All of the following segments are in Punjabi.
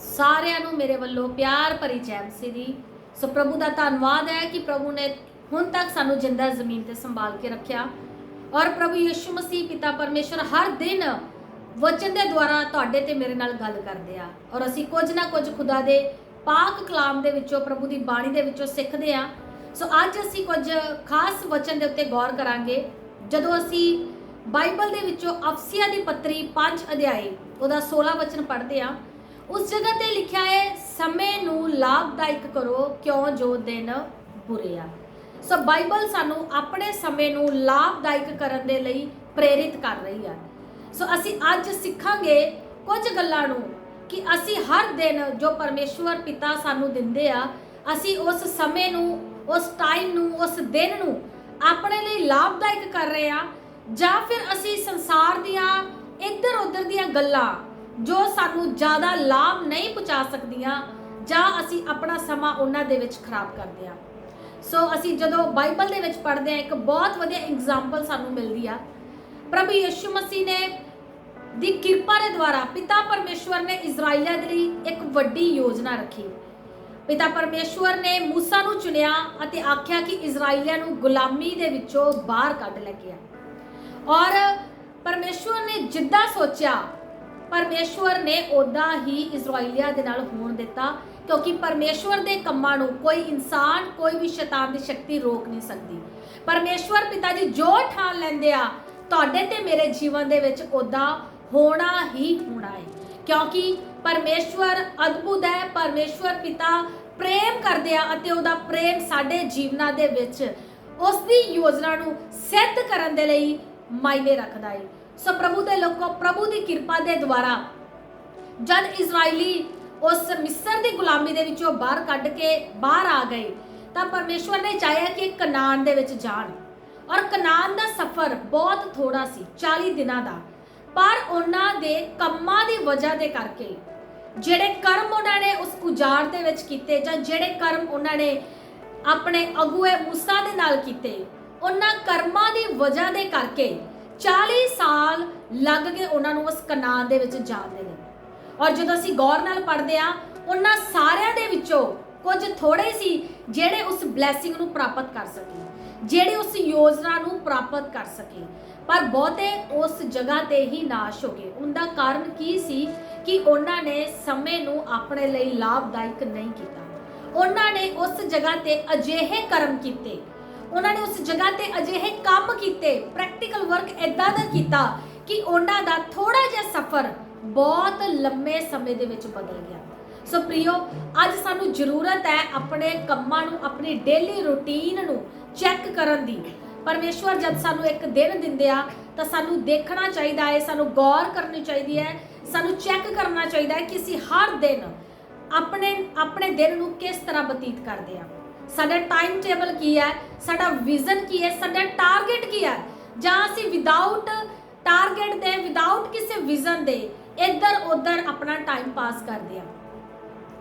ਸਾਰਿਆਂ ਨੂੰ ਮੇਰੇ ਵੱਲੋਂ ਪਿਆਰ ਭਰੀ ਜੈ ਮਸੀਹ ਸੋ ਪ੍ਰਭੂ ਦਾ ਧੰਨਵਾਦ ਹੈ ਕਿ ਪ੍ਰਭੂ ਨੇ ਹੁਣ ਤੱਕ ਸਾਨੂੰ ਜਿੰਦਾ ਜ਼ਮੀਨ ਤੇ ਸੰਭਾਲ ਕੇ ਰੱਖਿਆ। ਔਰ ਪ੍ਰਭੂ ਯਿਸੂ ਮਸੀਹ ਪਿਤਾ ਪਰਮੇਸ਼ਰ ਹਰ ਦਿਨ ਵਚਨ ਦੇ ਦੁਆਰਾ ਤੁਹਾਡੇ ਤੇ ਮੇਰੇ ਨਾਲ ਗੱਲ ਕਰਦੇ ਆ। ਔਰ ਅਸੀਂ ਕੁਝ ਨਾ ਕੁਝ ਖੁਦਾ ਦੇ ਪਾਕ ਕਲਾਮ ਦੇ ਵਿੱਚੋਂ, ਪ੍ਰਭੂ ਦੀ ਬਾਣੀ ਦੇ ਵਿੱਚੋਂ ਸਿੱਖਦੇ ਆ। ਸੋ ਅੱਜ ਅਸੀਂ ਕੁਝ ਖਾਸ ਵਚਨ ਦੇ ਉੱਤੇ ਗੌਰ ਕਰਾਂਗੇ। ਜਦੋਂ ਅਸੀਂ ਬਾਈਬਲ ਦੇ ਵਿੱਚੋਂ ਅਫਸੀਆ ਦੀ ਪੱਤਰੀ 5 ਅਧਿਆਏ, ਉਹਦਾ 16 ਵਚਨ ਪੜ੍ਹਦੇ ਆ ਉਸ ਜਗ੍ਹਾ ਤੇ ਲਿਖਿਆ ਹੈ ਸਮੇਂ ਨੂੰ ਲਾਭਦਾਇਕ ਕਰੋ ਕਿਉਂ ਜੋ ਦਿਨ ਬੁਰੇ ਆ ਸੋ ਬਾਈਬਲ ਸਾਨੂੰ ਆਪਣੇ ਸਮੇਂ ਨੂੰ ਲਾਭਦਾਇਕ ਕਰਨ ਦੇ ਲਈ ਪ੍ਰੇਰਿਤ ਕਰ ਰਹੀ ਆ ਸੋ ਅਸੀਂ ਅੱਜ ਸਿੱਖਾਂਗੇ ਕੁਝ ਗੱਲਾਂ ਨੂੰ ਕਿ ਅਸੀਂ ਹਰ ਦਿਨ ਜੋ ਪਰਮੇਸ਼ਵਰ ਪਿਤਾ ਸਾਨੂੰ ਦਿੰਦੇ ਆ ਅਸੀਂ ਉਸ ਸਮੇਂ ਨੂੰ ਉਸ ਟਾਈਮ ਨੂੰ ਉਸ ਦਿਨ ਨੂੰ ਆਪਣੇ ਲਈ ਲਾਭਦਾਇਕ ਕਰ ਰਹੇ ਆ ਜਾਂ ਫਿਰ ਅਸੀਂ ਸੰਸਾਰ ਦੀਆਂ ਇੱਧਰ ਉੱਧਰ ਦੀਆਂ ਗੱਲਾਂ ਜੋ ਸਾਨੂੰ ਜ਼ਿਆਦਾ ਲਾਭ ਨਹੀਂ ਪਹੁੰਚਾ ਸਕਦੀਆਂ, ਜਾਂ ਅਸੀਂ ਆਪਣਾ ਸਮਾਂ ਉਹਨਾਂ ਦੇ ਵਿੱਚ ਖਰਾਬ ਕਰਦੇ ਆ ਸੋ ਅਸੀਂ ਜਦੋਂ ਬਾਈਬਲ ਦੇ ਵਿੱਚ ਪੜ੍ਹਦੇ ਆ ਇੱਕ ਬਹੁਤ ਵਧੀਆ ਐਗਜ਼ਾਮਪਲ ਸਾਨੂੰ ਮਿਲਦੀ ਆ। ਪ੍ਰਭੂ ਯਿਸੂ ਮਸੀਹ ਨੇ ਦੀ ਕਿਰਪਾ ਦੇ ਦੁਆਰਾ ਪਿਤਾ ਪਰਮੇਸ਼ਵਰ ਨੇ ਇਜ਼ਰਾਈਲਾਂ ਦੇ ਲਈ ਇੱਕ ਵੱਡੀ ਯੋਜਨਾ ਰੱਖੀ। ਪਿਤਾ ਪਰਮੇਸ਼ਵਰ ਨੇ ਮੂਸਾ ਨੂੰ ਚੁਣਿਆ ਅਤੇ ਆਖਿਆ ਕਿ ਇਜ਼ਰਾਈਲੀਆਂ ਨੂੰ ਗੁਲਾਮੀ ਦੇ ਵਿੱਚੋਂ ਬਾਹਰ ਕੱਢ ਲੈ ਗਿਆ ਔਰ ਪਰਮੇਸ਼ਵਰ ਨੇ ਜਿੱਦਾਂ ਸੋਚਿਆ ਪਰਮੇਸ਼ਵਰ ਨੇ ਉਦਾਂ ਹੀ ਇਜ਼ਰਾਈਲੀਆ ਦੇ ਨਾਲ ਹੋਣ ਦਿੱਤਾ, ਕਿਉਂਕਿ ਪਰਮੇਸ਼ਵਰ ਦੇ ਕੰਮਾਂ ਨੂੰ ਕੋਈ ਇਨਸਾਨ, ਕੋਈ ਵੀ ਸ਼ੈਤਾਨ ਦੀ ਸ਼ਕਤੀ ਰੋਕ ਨਹੀਂ ਸਕਦੀ। ਪਰਮੇਸ਼ਵਰ ਪਿਤਾ ਜੀ ਜੋ ਠਾਣ ਲੈਂਦੇ ਆ, ਤੁਹਾਡੇ ਤੇ ਮੇਰੇ ਜੀਵਨ ਦੇ ਵਿੱਚ ਉਦਾਂ ਹੋਣਾ ਹੀ ਹੋਣਾ ਹੈ ਕਿਉਂਕਿ ਪਰਮੇਸ਼ਵਰ ਅਦਭੁਤ ਹੈ, ਪਰਮੇਸ਼ਵਰ ਪਿਤਾ ਪ੍ਰੇਮ ਕਰਦੇ ਆ ਅਤੇ ਉਹਦਾ ਪ੍ਰੇਮ ਸਾਡੇ ਜੀਵਨਾਂ ਦੇ ਵਿੱਚ ਉਸ ਦੀ ਯੋਜਨਾ ਨੂੰ ਸਿੱਧ ਕਰਨ ਦੇ ਲਈ ਮਾਇਨੇ ਰੱਖਦਾ ਹੈ ਸੋ ਪ੍ਰਭੂ ਦੇ ਲੋਕੋ, ਪ੍ਰਭੂ ਦੀ ਕਿਰਪਾ ਦੇ ਦੁਆਰਾ ਜਦ ਇਜ਼ਰਾਈਲੀ ਉਸ ਮਿਸਰ ਦੀ ਗੁਲਾਮੀ ਦੇ ਵਿੱਚੋਂ ਬਾਹਰ ਕੱਢ ਕੇ ਬਾਹਰ ਆ ਗਏ, ਤਾਂ ਪਰਮੇਸ਼ਵਰ ਨੇ ਚਾਹਿਆ ਕਿ ਕਨਾਨ ਦੇ ਵਿੱਚ ਜਾਣ। ਔਰ ਕਨਾਨ ਦਾ ਸਫ਼ਰ ਬਹੁਤ ਥੋੜਾ ਸੀ 40 ਦਿਨਾਂ ਦਾ। ਪਰ ਉਹਨਾਂ ਦੇ ਕੰਮਾਂ ਦੀ ਵਜ੍ਹਾ ਦੇ ਕਰਕੇ, ਜਿਹੜੇ ਕਰਮ ਉਹਨਾਂ ਨੇ ਉਸ ਉਜਾੜ ਦੇ ਵਿੱਚ ਕੀਤੇ ਜਾਂ ਜਿਹੜੇ ਕਰਮ ਉਹਨਾਂ ਨੇ ਆਪਣੇ ਅਗੂਏ ਮੂਸਾ ਦੇ ਨਾਲ ਕੀਤੇ, ਉਹਨਾਂ ਕਰਮਾਂ ਦੀ ਵਜ੍ਹਾ ਦੇ ਕਰਕੇ 40 ਸਾਲ ਲੱਗ ਗਏ ਉਹਨਾਂ ਨੂੰ ਉਸ ਕਨਾਨ ਦੇ ਵਿੱਚ ਜਾਣ ਦੇ ਲਈ ਔਰ ਜਦੋਂ ਅਸੀਂ ਗੌਰ ਨਾਲ ਪੜ੍ਹਦੇ ਆ ਉਹਨਾਂ ਸਾਰਿਆਂ ਦੇ ਵਿੱਚੋਂ ਕੁਝ ਥੋੜੇ ਸੀ ਜਿਹੜੇ ਉਸ ਬਲੇਸਿੰਗ ਨੂੰ ਪ੍ਰਾਪਤ ਕਰ ਸਕੇ, ਜਿਹੜੇ ਉਸ ਯੋਜਨਾ ਨੂੰ ਪ੍ਰਾਪਤ ਕਰ ਸਕੇ। ਪਰ ਬਹੁਤੇ ਉਸ ਜਗ੍ਹਾ ਤੇ ਹੀ ਨਾਸ਼ ਹੋ ਗਏ। ਉਹਦਾ ਕਾਰਨ ਕੀ ਸੀ ਕਿ ਉਹਨਾਂ ਨੇ ਸਮੇਂ ਨੂੰ ਆਪਣੇ ਲਈ ਲਾਭਦਾਇਕ ਨਹੀਂ ਕੀਤਾ। ਉਹਨਾਂ ਨੇ ਉਸ ਜਗ੍ਹਾ ਤੇ ਅਜਿਹੇ ਕਰਮ ਕੀਤੇ ਉਹਨਾਂ ਨੇ ਉਸ ਜਗ੍ਹਾ ਤੇ ਅਜਿਹੇ ਕੰਮ ਕੀਤੇ ਪ੍ਰੈਕਟੀਕਲ ਵਰਕ ਇਦਾਂ ਦਾ ਕੀਤਾ ਕਿ ਉਹਨਾਂ ਦਾ ਥੋੜਾ ਜਿਹਾ ਸਫ਼ਰ ਬਹੁਤ ਲੰਮੇ ਸਮੇਂ ਦੇ ਵਿੱਚ ਬਦਲ ਗਿਆ। ਸੋ ਪ੍ਰਿਓ, ਅੱਜ ਸਾਨੂੰ ਜ਼ਰੂਰਤ ਹੈ ਆਪਣੇ ਕੰਮਾਂ ਨੂੰ, ਆਪਣੀ ਡੇਲੀ ਰੁਟੀਨ ਨੂੰ ਚੈੱਕ ਕਰਨ ਦੀ। ਪਰਮੇਸ਼ਵਰ ਜਦ ਸਾਨੂੰ ਇੱਕ ਦਿਨ ਦਿੰਦੇ ਆ, ਤਾਂ ਸਾਨੂੰ ਦੇਖਣਾ ਚਾਹੀਦਾ ਹੈ, ਸਾਨੂੰ ਗੌਰ ਕਰਨੀ ਚਾਹੀਦੀ ਹੈ, ਸਾਨੂੰ ਚੈੱਕ ਕਰਨਾ ਚਾਹੀਦਾ ਹੈ ਕਿ ਅਸੀਂ ਹਰ ਦਿਨ ਆਪਣੇ ਆਪਣੇ ਦਿਨ ਨੂੰ ਕਿਸ ਤਰ੍ਹਾਂ ਬਤੀਤ ਕਰਦੇ ਆ। ਸਾਡਾ ਟਾਈਮ ਟੇਬਲ ਕੀ ਹੈ? ਸਾਡਾ ਵਿਜ਼ਨ ਕੀ ਹੈ? ਸਾਡਾ ਟਾਰਗੇਟ ਕੀ ਹੈ? ਜਾਂ ਅਸੀਂ ਵਿਦਆਊਟ ਟਾਰਗੇਟ ਦੇ ਵਿਦਆਊਟ ਕਿਸੇ ਵਿਜ਼ਨ ਦੇ ਇੱਧਰ ਉੱਧਰ ਆਪਣਾ ਟਾਈਮ ਪਾਸ ਕਰਦੇ ਆ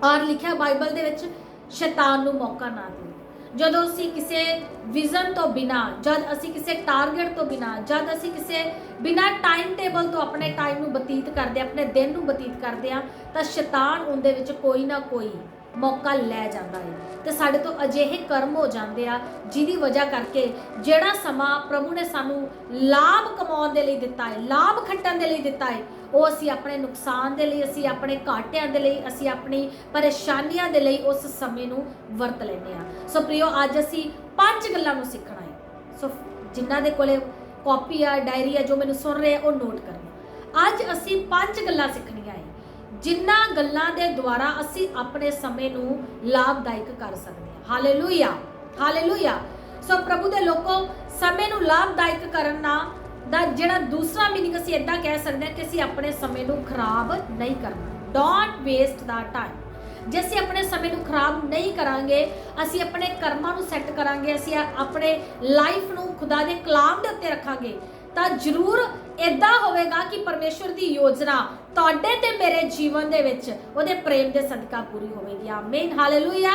ਔਰ ਲਿਖਿਆ ਬਾਈਬਲ ਦੇ ਵਿੱਚ, ਸ਼ੈਤਾਨ ਨੂੰ ਮੌਕਾ ਨਾ ਦਿਓ। ਜਦੋਂ ਅਸੀਂ ਕਿਸੇ ਵਿਜ਼ਨ ਤੋਂ ਬਿਨਾ, ਜਦ ਅਸੀਂ ਕਿਸੇ ਟਾਰਗੇਟ ਤੋਂ ਬਿਨਾ, ਜਦ ਅਸੀਂ ਕਿਸੇ ਬਿਨਾ ਟਾਈਮ ਟੇਬਲ ਤੋਂ ਆਪਣੇ ਟਾਈਮ ਨੂੰ ਬਤੀਤ ਕਰਦੇ, ਆਪਣੇ ਦਿਨ ਨੂੰ ਬਤੀਤ ਕਰਦੇ ਆ ਤਾਂ ਸ਼ੈਤਾਨ ਉਹਦੇ ਵਿੱਚ ਕੋਈ ਨਾ ਕੋਈ ਮੌਕਾ ਲੈ ਜਾਂਦਾ ਹੈ। ਤੇ ਸਾਡੇ ਤੋਂ ਅਜਿਹੇ ਕਰਮ ਹੋ ਜਾਂਦੇ ਆ ਜਿਹਦੀ ਵਜ੍ਹਾ ਕਰਕੇ ਜਿਹੜਾ ਸਮਾਂ ਪ੍ਰਭੂ ਨੇ ਸਾਨੂੰ ਲਾਭ ਕਮਾਉਣ ਦੇ ਲਈ ਦਿੱਤਾ ਹੈ, ਲਾਭ ਖੱਟਣ ਦੇ ਲਈ ਦਿੱਤਾ ਹੈ, ਉਹ ਅਸੀਂ ਆਪਣੇ ਨੁਕਸਾਨ ਦੇ ਲਈ, ਅਸੀਂ ਆਪਣੇ ਘਾਟਿਆਂ ਦੇ ਲਈ, ਅਸੀਂ ਆਪਣੀ ਪਰੇਸ਼ਾਨੀਆਂ ਦੇ ਲਈ ਉਸ ਸਮੇਂ ਨੂੰ ਵਰਤ ਲੈਂਦੇ ਆ ਸੋ ਪ੍ਰਿਓ, ਅੱਜ ਅਸੀਂ ਪੰਜ ਗੱਲਾਂ ਨੂੰ ਸਿੱਖਣਾ ਹੈ। ਸੋ ਜਿਨ੍ਹਾਂ ਦੇ ਕੋਲੇ ਕਾਪੀ ਆ, ਡਾਇਰੀ ਆ, ਜੋ ਮੈਨੂੰ ਸੁਣ ਰਹੇ ਆ, ਉਹ ਨੋਟ ਕਰਨਾ। ਅੱਜ ਅਸੀਂ ਪੰਜ ਗੱਲਾਂ ਸਿੱਖਣੀਆਂ ਹੈ। ਜਿਨ੍ਹਾਂ ਗੱਲਾਂ ਦੇ ਦੁਆਰਾ ਅਸੀਂ ਆਪਣੇ ਸਮੇਂ ਨੂੰ ਲਾਭਦਾਇਕ ਕਰ ਸਕਦੇ ਹਾਂ। ਹਾਲੇਲੂਇਆ ਹਾਲੇਲੂਇਆ ਸੋ ਪ੍ਰਭੂ ਦੇ ਲੋਕੋ, ਸਮੇਂ ਨੂੰ ਲਾਭਦਾਇਕ ਕਰਨ ਦਾ ਦਾ ਜਿਹੜਾ ਦੂਸਰਾ ਮੀਨਿੰਗ ਅਸੀਂ ਇਦਾਂ ਕਹਿ ਸਕਦੇ ਹਾਂ ਕਿ ਅਸੀਂ ਆਪਣੇ ਸਮੇਂ ਨੂੰ ਖਰਾਬ ਨਹੀਂ ਕਰਨਾ। ਡੋਂਟ ਵੇਸਟ ਦਾ ਟਾਈਮ ਜੇ ਅਸੀਂ ਆਪਣੇ ਸਮੇਂ ਨੂੰ ਖਰਾਬ ਨਹੀਂ ਕਰਾਂਗੇ, ਅਸੀਂ ਆਪਣੇ ਕਰਮਾਂ ਨੂੰ ਸੈੱਟ ਕਰਾਂਗੇ, ਅਸੀਂ ਆਪਣੇ ਲਾਈਫ ਨੂੰ ਖੁਦਾ ਦੇ ਕਲਾਮ ਦੇ ਉੱਤੇ ਰੱਖਾਂਗੇ ਤਾਂ ਜ਼ਰੂਰ ਇਦਾਂ ਹੋਵੇਗਾ ਕਿ ਪਰਮੇਸ਼ਵਰ ਦੀ ਯੋਜਨਾ ਤੁਹਾਡੇ ਤੇ ਮੇਰੇ ਜੀਵਨ ਦੇ ਵਿੱਚ ਉਹਦੇ ਪ੍ਰੇਮ ਦੇ ਸਦਕਾ ਪੂਰੀ ਹੋਵੇਗੀ। ਆਮੀਨ। ਹਾਲੇਲੂਇਆ।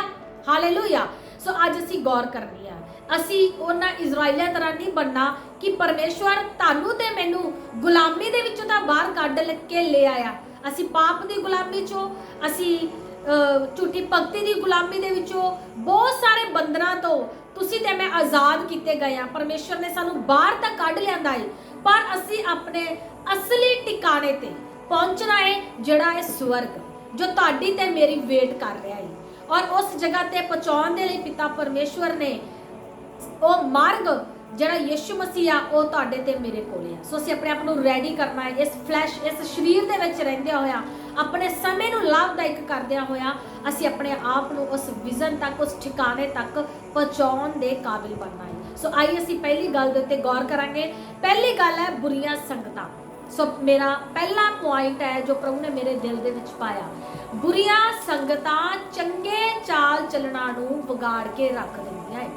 ਹਾਲੇਲੂਇਆ। ਸੋ ਅੱਜ ਅਸੀਂ ਗੌਰ ਕਰਨੀ ਆ। ਅਸੀਂ ਉਹਨਾਂ ਇਜ਼ਰਾਈਲੀਆਂ ਤਰ੍ਹਾਂ ਨਹੀਂ ਬਣਨਾ ਕਿ ਪਰਮੇਸ਼ਵਰ ਤੁਹਾਨੂੰ ਤੇ ਮੈਨੂੰ ਗੁਲਾਮੀ ਦੇ ਵਿੱਚੋਂ ਤਾਂ ਬਾਹਰ ਕੱਢ ਲ- ਕੇ ਲੈ ਆਇਆ। ਅਸੀਂ ਪਾਪ ਦੀ ਗੁਲਾਮੀ ਚੋਂ ਅਸੀਂ ਅਹ, ਝੂਠੀ ਭਗਤੀ ਦੀ ਗੁਲਾਮੀ ਦੇ ਵਿੱਚੋਂ ਬਹੁਤ ਸਾਰੇ ਬੰਧਨਾਂ ਤੋਂ ਤੁਸੀਂ ਤੇ ਮੈਂ ਆਜ਼ਾਦ ਕੀਤੇ ਗਏ ਆ ਪਰਮੇਸ਼ਰ ਨੇ ਸਾਨੂੰ ਬਾਹਰ ਤਾਂ ਕੱਢ ਲਿਆਂਦਾ ਏ, ਪਰ ਅਸੀਂ ਆਪਣੇ ਅਸਲੀ ਟਿਕਾਣੇ ਤੇ ਪਹੁੰਚਣਾ ਏ, ਜਿਹੜਾ ਹੈ ਸਵਰਗ, ਜੋ ਤੁਹਾਡੀ ਤੇ ਮੇਰੀ ਵੇਟ ਕਰ ਰਿਹਾ ਏ। ਔਰ ਉਸ ਜਗ੍ਹਾ ਤੇ ਪਹੁੰਚਾਉਣ ਦੇ ਲਈ ਪਿਤਾ ਪਰਮੇਸ਼ਵਰ ਨੇ ਉਹ ਮਾਰਗ ਜਿਹੜਾ ਯਿਸੂ ਮਸੀਹ ਆ, ਉਹ ਤੁਹਾਡੇ ਤੇ ਮੇਰੇ ਕੋਲੇ ਆ। ਸੋ ਅਸੀਂ ਆਪਣੇ ਆਪ ਨੂੰ ਰੈਡੀ ਕਰਨਾ ਹੈ। ਇਸ ਫਲੈਸ਼ ਇਸ ਸਰੀਰ ਦੇ ਵਿੱਚ ਰਹਿੰਦਿਆਂ ਹੋਇਆ, ਆਪਣੇ ਸਮੇਂ ਨੂੰ ਲਾਭਦਾਇਕ ਕਰਦਿਆਂ ਹੋਇਆ, ਅਸੀਂ ਆਪਣੇ ਆਪ ਨੂੰ ਉਸ ਵਿਜ਼ਨ ਤੱਕ, ਉਸ ਠਿਕਾਣੇ ਤੱਕ ਪਹੁੰਚਾਉਣ ਦੇ ਕਾਬਿਲ ਬਣਨਾ ਹੈ। ਸੋ ਆਈ ਅਸੀਂ ਪਹਿਲੀ ਗੱਲ ਦੇ ਉੱਤੇ ਗੌਰ ਕਰਾਂਗੇ। ਪਹਿਲੀ ਗੱਲ ਹੈ ਬੁਰੀਆਂ ਸੰਗਤਾਂ। ਸੋ ਮੇਰਾ ਪਹਿਲਾ ਪੁਆਇੰਟ ਹੈ ਜੋ ਪ੍ਰਭੂ ਨੇ ਮੇਰੇ ਦਿਲ ਦੇ ਵਿੱਚ ਪਾਇਆ। ਬੁਰੀਆਂ ਸੰਗਤਾਂ ਚੰਗੇ ਚਾਲ ਚੱਲਣਾ ਨੂੰ ਵਿਗਾੜ ਕੇ ਰੱਖ ਦਿੰਦੀਆਂ ਹੈ।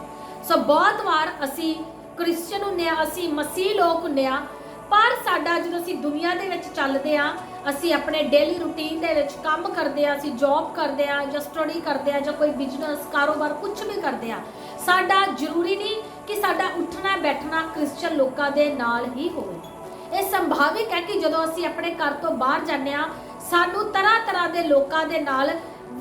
ਸੋ ਬਹੁਤ ਵਾਰ ਅਸੀਂ ਕ੍ਰਿਸਚੀਅਨ ਹੁੰਦੇ ਆ, ਅਸੀਂ ਮਸੀਹ ਲੋਕ ਹੁੰਦੇ ਆ। ਪਰ ਸਾਡਾ ਜਦੋਂ ਅਸੀਂ ਦੁਨੀਆ ਦੇ ਵਿੱਚ ਚੱਲਦੇ ਆ, ਅਸੀਂ ਆਪਣੇ ਡੇਲੀ ਰੂਟੀਨ ਦੇ ਵਿੱਚ ਕੰਮ ਕਰਦੇ ਆ, ਅਸੀਂ ਜੌਬ ਕਰਦੇ ਆ ਜਾਂ ਸਟੱਡੀ ਕਰਦੇ ਆ ਜਾਂ ਕੋਈ ਬਿਜ਼ਨਸ ਕਾਰੋਬਾਰ ਕੁਝ ਵੀ ਕਰਦੇ ਆ, ਸਾਡਾ ਜ਼ਰੂਰੀ ਨਹੀਂ ਕਿ ਸਾਡਾ ਉੱਠਣਾ, ਬੈਠਣਾ ਕ੍ਰਿਸਚੀਅਨ ਲੋਕਾਂ ਦੇ ਨਾਲ ਹੀ ਹੋਵੇ। ਇਹ ਸੰਭਾਵਿਕ ਹੈ ਕਿ ਜਦੋਂ ਅਸੀਂ ਆਪਣੇ ਘਰ ਤੋਂ ਬਾਹਰ ਜਾਂਦੇ ਆ, ਸਾਨੂੰ ਤਰ੍ਹਾਂ ਤਰ੍ਹਾਂ ਦੇ ਲੋਕਾਂ ਦੇ ਨਾਲ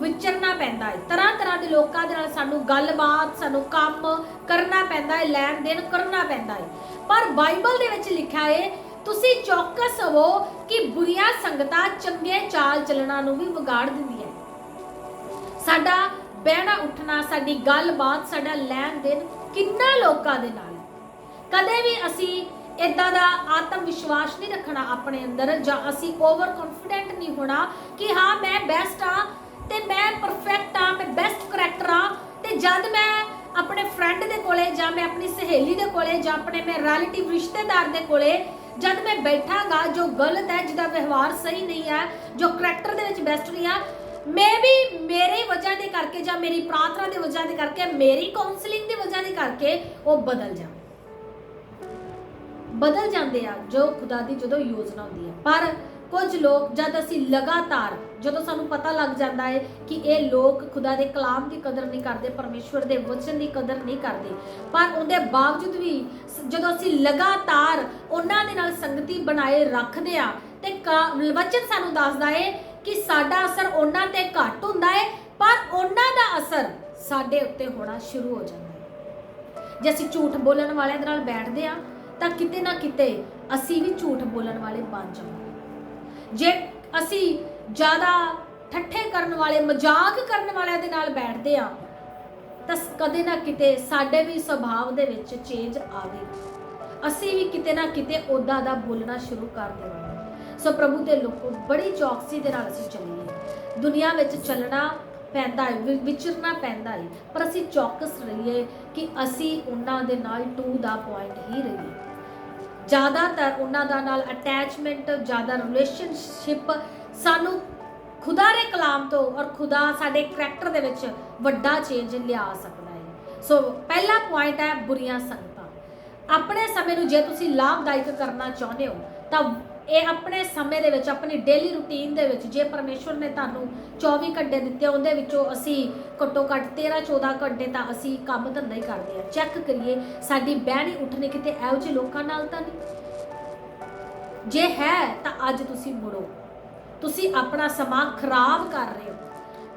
ਵਿਚਰਨਾ ਪੈਂਦਾ ਹੈ। ਤਰ੍ਹਾਂ ਤਰ੍ਹਾਂ ਦੇ ਲੋਕਾਂ ਦੇ ਨਾਲ ਸਾਨੂੰ ਗੱਲਬਾਤ, ਸਾਨੂੰ ਕੰਮ ਕਰਨਾ ਪੈਂਦਾ ਹੈ, ਲੈਣ ਦੇਣ ਕਰਨਾ ਪੈਂਦਾ ਹੈ। ਪਰ ਬਾਈਬਲ ਦੇ ਵਿੱਚ ਲਿਖਿਆ ਹੈ, ਤੁਸੀਂ ਚੌਕਸ ਹੋਵੋ ਕਿ ਬੁਰੀਆਂ ਸੰਗਤਾਂ ਚੰਗੇ ਚਾਲ ਚੱਲਣਾ ਨੂੰ ਵੀ ਵਿਗਾੜ ਦਿੰਦੀਆਂ ਸਾਡਾ ਬਹਿਣਾ ਉੱਠਣਾ, ਸਾਡੀ ਗੱਲਬਾਤ, ਸਾਡਾ ਲੈਣ ਦੇਣ ਕਿੰਨਾ ਲੋਕਾਂ ਦੇ ਨਾਲ ਕਦੇ ਵੀ ਅਸੀਂ ਇਦਾਂ ਦਾ ਆਤਮ ਵਿਸ਼ਵਾਸ ਨਹੀਂ ਰੱਖਣਾ ਆਪਣੇ ਅੰਦਰ ਜਾਂ ਅਸੀਂ ਓਵਰ ਕੌਨਫੀਡੈਂਟ ਨਹੀਂ ਹੋਣਾ ਕਿ ਹਾਂ, ਮੈਂ ਬੈਸਟ ਆ ਤੇ ਮੈਂ ਪਰਫੈਕਟ ਆ ਮੈਂ ਬੈਸਟ ਕਰੈਕਟਰ ਆ ਤੇ ਜਦ ਮੈਂ ਆਪਣੇ ਫਰੈਂਡ ਦੇ ਕੋਲੇ ਜਾਂ ਮੈਂ ਆਪਣੀ ਸਹੇਲੀ ਦੇ ਕੋਲੇ ਜਾਂ ਆਪਣੇ ਮੈਂ ਰਿਲੇਟਿਵ ਰਿਸ਼ਤੇਦਾਰ ਦੇ ਕੋਲੇ ਜਦ ਮੈਂ ਬੈਠਾਂਗਾ, ਜੋ ਗਲਤ ਹੈ, ਜਿਹਦਾ ਵਿਵਹਾਰ ਸਹੀ ਨਹੀਂ ਹੈ, ਜੋ ਕਰੈਕਟਰ ਦੇ ਵਿੱਚ ਬੈਸਟ ਨਹੀਂ ਆ ਮੈਂ ਵੀ ਮੇਰੀ ਵਜ੍ਹਾ ਦੇ ਕਰਕੇ ਜਾਂ ਮੇਰੀ ਪ੍ਰਾਰਥਨਾ ਦੀ ਵਜ੍ਹਾ ਦੇ ਕਰਕੇ, ਮੇਰੀ ਕਾਉਂਸਲਿੰਗ ਦੀ ਵਜ੍ਹਾ ਦੇ ਕਰਕੇ ਉਹ ਬਦਲ ਜਾਵੇ ਬਦਲ ਜਾਂਦੇ ਆ, ਜੋ ਖੁਦਾ ਦੀ ਜਦੋਂ ਯੋਜਨਾ ਹੁੰਦੀ ਹੈ। ਪਰ ਕੁਝ ਲੋਕ ਜਦ ਅਸੀਂ ਲਗਾਤਾਰ ਜਦੋਂ ਸਾਨੂੰ ਪਤਾ ਲੱਗ ਜਾਂਦਾ ਹੈ ਕਿ ਇਹ ਲੋਕ ਖੁਦਾ ਦੇ ਕਲਾਮ ਦੀ ਕਦਰ ਨਹੀਂ ਕਰਦੇ, ਪਰਮੇਸ਼ਵਰ ਦੇ ਵਚਨ ਦੀ ਕਦਰ ਨਹੀਂ ਕਰਦੇ। ਪਰ ਉਹਦੇ ਬਾਵਜੂਦ ਵੀ ਜਦੋਂ ਅਸੀਂ ਲਗਾਤਾਰ ਉਹਨਾਂ ਦੇ ਨਾਲ ਸੰਗਤੀ ਬਣਾਏ ਰੱਖਦੇ ਆ ਤੇ ਕਾ- ਵਚਨ ਸਾਨੂੰ ਦੱਸਦਾ ਹੈ ਕਿ ਸਾਡਾ ਅਸਰ ਉਹਨਾਂ ਤੇ ਘੱਟ ਹੁੰਦਾ ਹੈ, ਪਰ ਉਹਨਾਂ ਦਾ ਅਸਰ ਸਾਡੇ ਉੱਤੇ ਹੋਣਾ ਸ਼ੁਰੂ ਹੋ ਜਾਂਦਾ ਹੈ। ਜੇ ਅਸੀਂ ਝੂਠ ਬੋਲਣ ਵਾਲਿਆਂ ਦੇ ਨਾਲ ਬੈਠਦੇ ਆ ਤਾਂ ਕਿਤੇ ਨਾ ਕਿਤੇ ਅਸੀਂ ਵੀ ਝੂਠ ਬੋਲਣ ਵਾਲੇ ਬਣ ਜਾਵਾਂਗੇ ਜੇ ਅਸੀਂ ਜ਼ਿਆਦਾ ਠੱਠੇ ਕਰਨ ਵਾਲੇ, ਮਜ਼ਾਕ ਕਰਨ ਵਾਲਿਆਂ ਦੇ ਨਾਲ ਬੈਠਦੇ ਆ ਤਾਂ ਕਦੇ ਨਾ ਕਿਤੇ ਸਾਡੇ ਵੀ ਸੁਭਾਅ ਦੇ ਵਿੱਚ ਚੇਂਜ ਆਵੇ। ਅਸੀਂ ਵੀ ਕਿਤੇ ਨਾ ਕਿਤੇ ਉਦਾਂ ਦਾ ਬੋਲਣਾ ਸ਼ੁਰੂ ਕਰ ਦੇਵਾਂਗੇ। ਸੋ ਪ੍ਰਭੂ ਦੇ ਲੋਕੋ, ਬੜੀ ਚੌਕਸੀ ਦੇ ਨਾਲ ਅਸੀਂ ਚੱਲੀਏ। ਦੁਨੀਆ ਵਿੱਚ ਚੱਲਣਾ ਪੈਂਦਾ ਹੈ ਵਿ- ਵਿਚਰਨਾ ਪੈਂਦਾ ਹੈ ਪਰ ਅਸੀਂ ਚੌਕਸ ਰਹੀਏ ਕਿ ਅਸੀਂ ਉਹਨਾਂ ਦੇ ਨਾਲ ਟੂ ਦਾ ਪੁਆਇੰਟ ਹੀ ਰਹੀਏ। ਜ਼ਿਆਦਾਤਰ ਉਹਨਾਂ ਦਾ ਨਾਲ ਅਟੈਚਮੈਂਟ ਜ਼ਿਆਦਾ ਰਿਲੇਸ਼ਨਸ਼ਿਪ ਸਾਨੂੰ ਖੁਦਾ ਦੇ ਕਲਾਮ ਤੋਂ ਔਰ ਖੁਦਾ ਸਾਡੇ ਕਰੈਕਟਰ ਦੇ ਵਿੱਚ ਵੱਡਾ ਚੇਂਜ ਲਿਆ ਸਕਦਾ ਹੈ। ਸੋ ਪਹਿਲਾ ਪੁਆਇੰਟ ਹੈ ਬੁਰੀਆਂ ਸੰਗਤਾਂ। ਆਪਣੇ ਸਮੇਂ ਨੂੰ ਜੇ ਤੁਸੀਂ ਲਾਭਦਾਇਕ ਕਰਨਾ ਚਾਹੁੰਦੇ ਹੋ, ਤਾਂ ਇਹ ਆਪਣੇ ਸਮੇਂ ਦੇ ਵਿੱਚ, ਆਪਣੀ ਡੇਲੀ ਰੂਟੀਨ ਦੇ ਵਿੱਚ, ਜੇ ਪਰਮੇਸ਼ਵਰ ਨੇ ਤੁਹਾਨੂੰ 24 ਘੰਟੇ ਦਿੱਤੇ, ਉਹਦੇ ਵਿੱਚੋਂ ਅਸੀਂ ਘੱਟੋ ਘੱਟ 13 14 ਘੰਟੇ ਤਾਂ ਅਸੀਂ ਕੰਮ ਧੰਦਾ ਹੀ ਕਰਦੇ ਆ ਚੈੱਕ ਕਰੀਏ, ਸਾਡੀ ਬਹਿਣੀ ਉੱਠਣੀ ਕਿਤੇ ਇਹੋ ਜਿਹੇ ਲੋਕਾਂ ਨਾਲ ਤਾਂ ਨਹੀਂ। ਜੇ ਹੈ, ਤਾਂ ਅੱਜ ਤੁਸੀਂ ਮੁੜੋ। ਤੁਸੀਂ ਆਪਣਾ ਸਮਾਂ ਖਰਾਬ ਕਰ ਰਹੇ ਹੋ।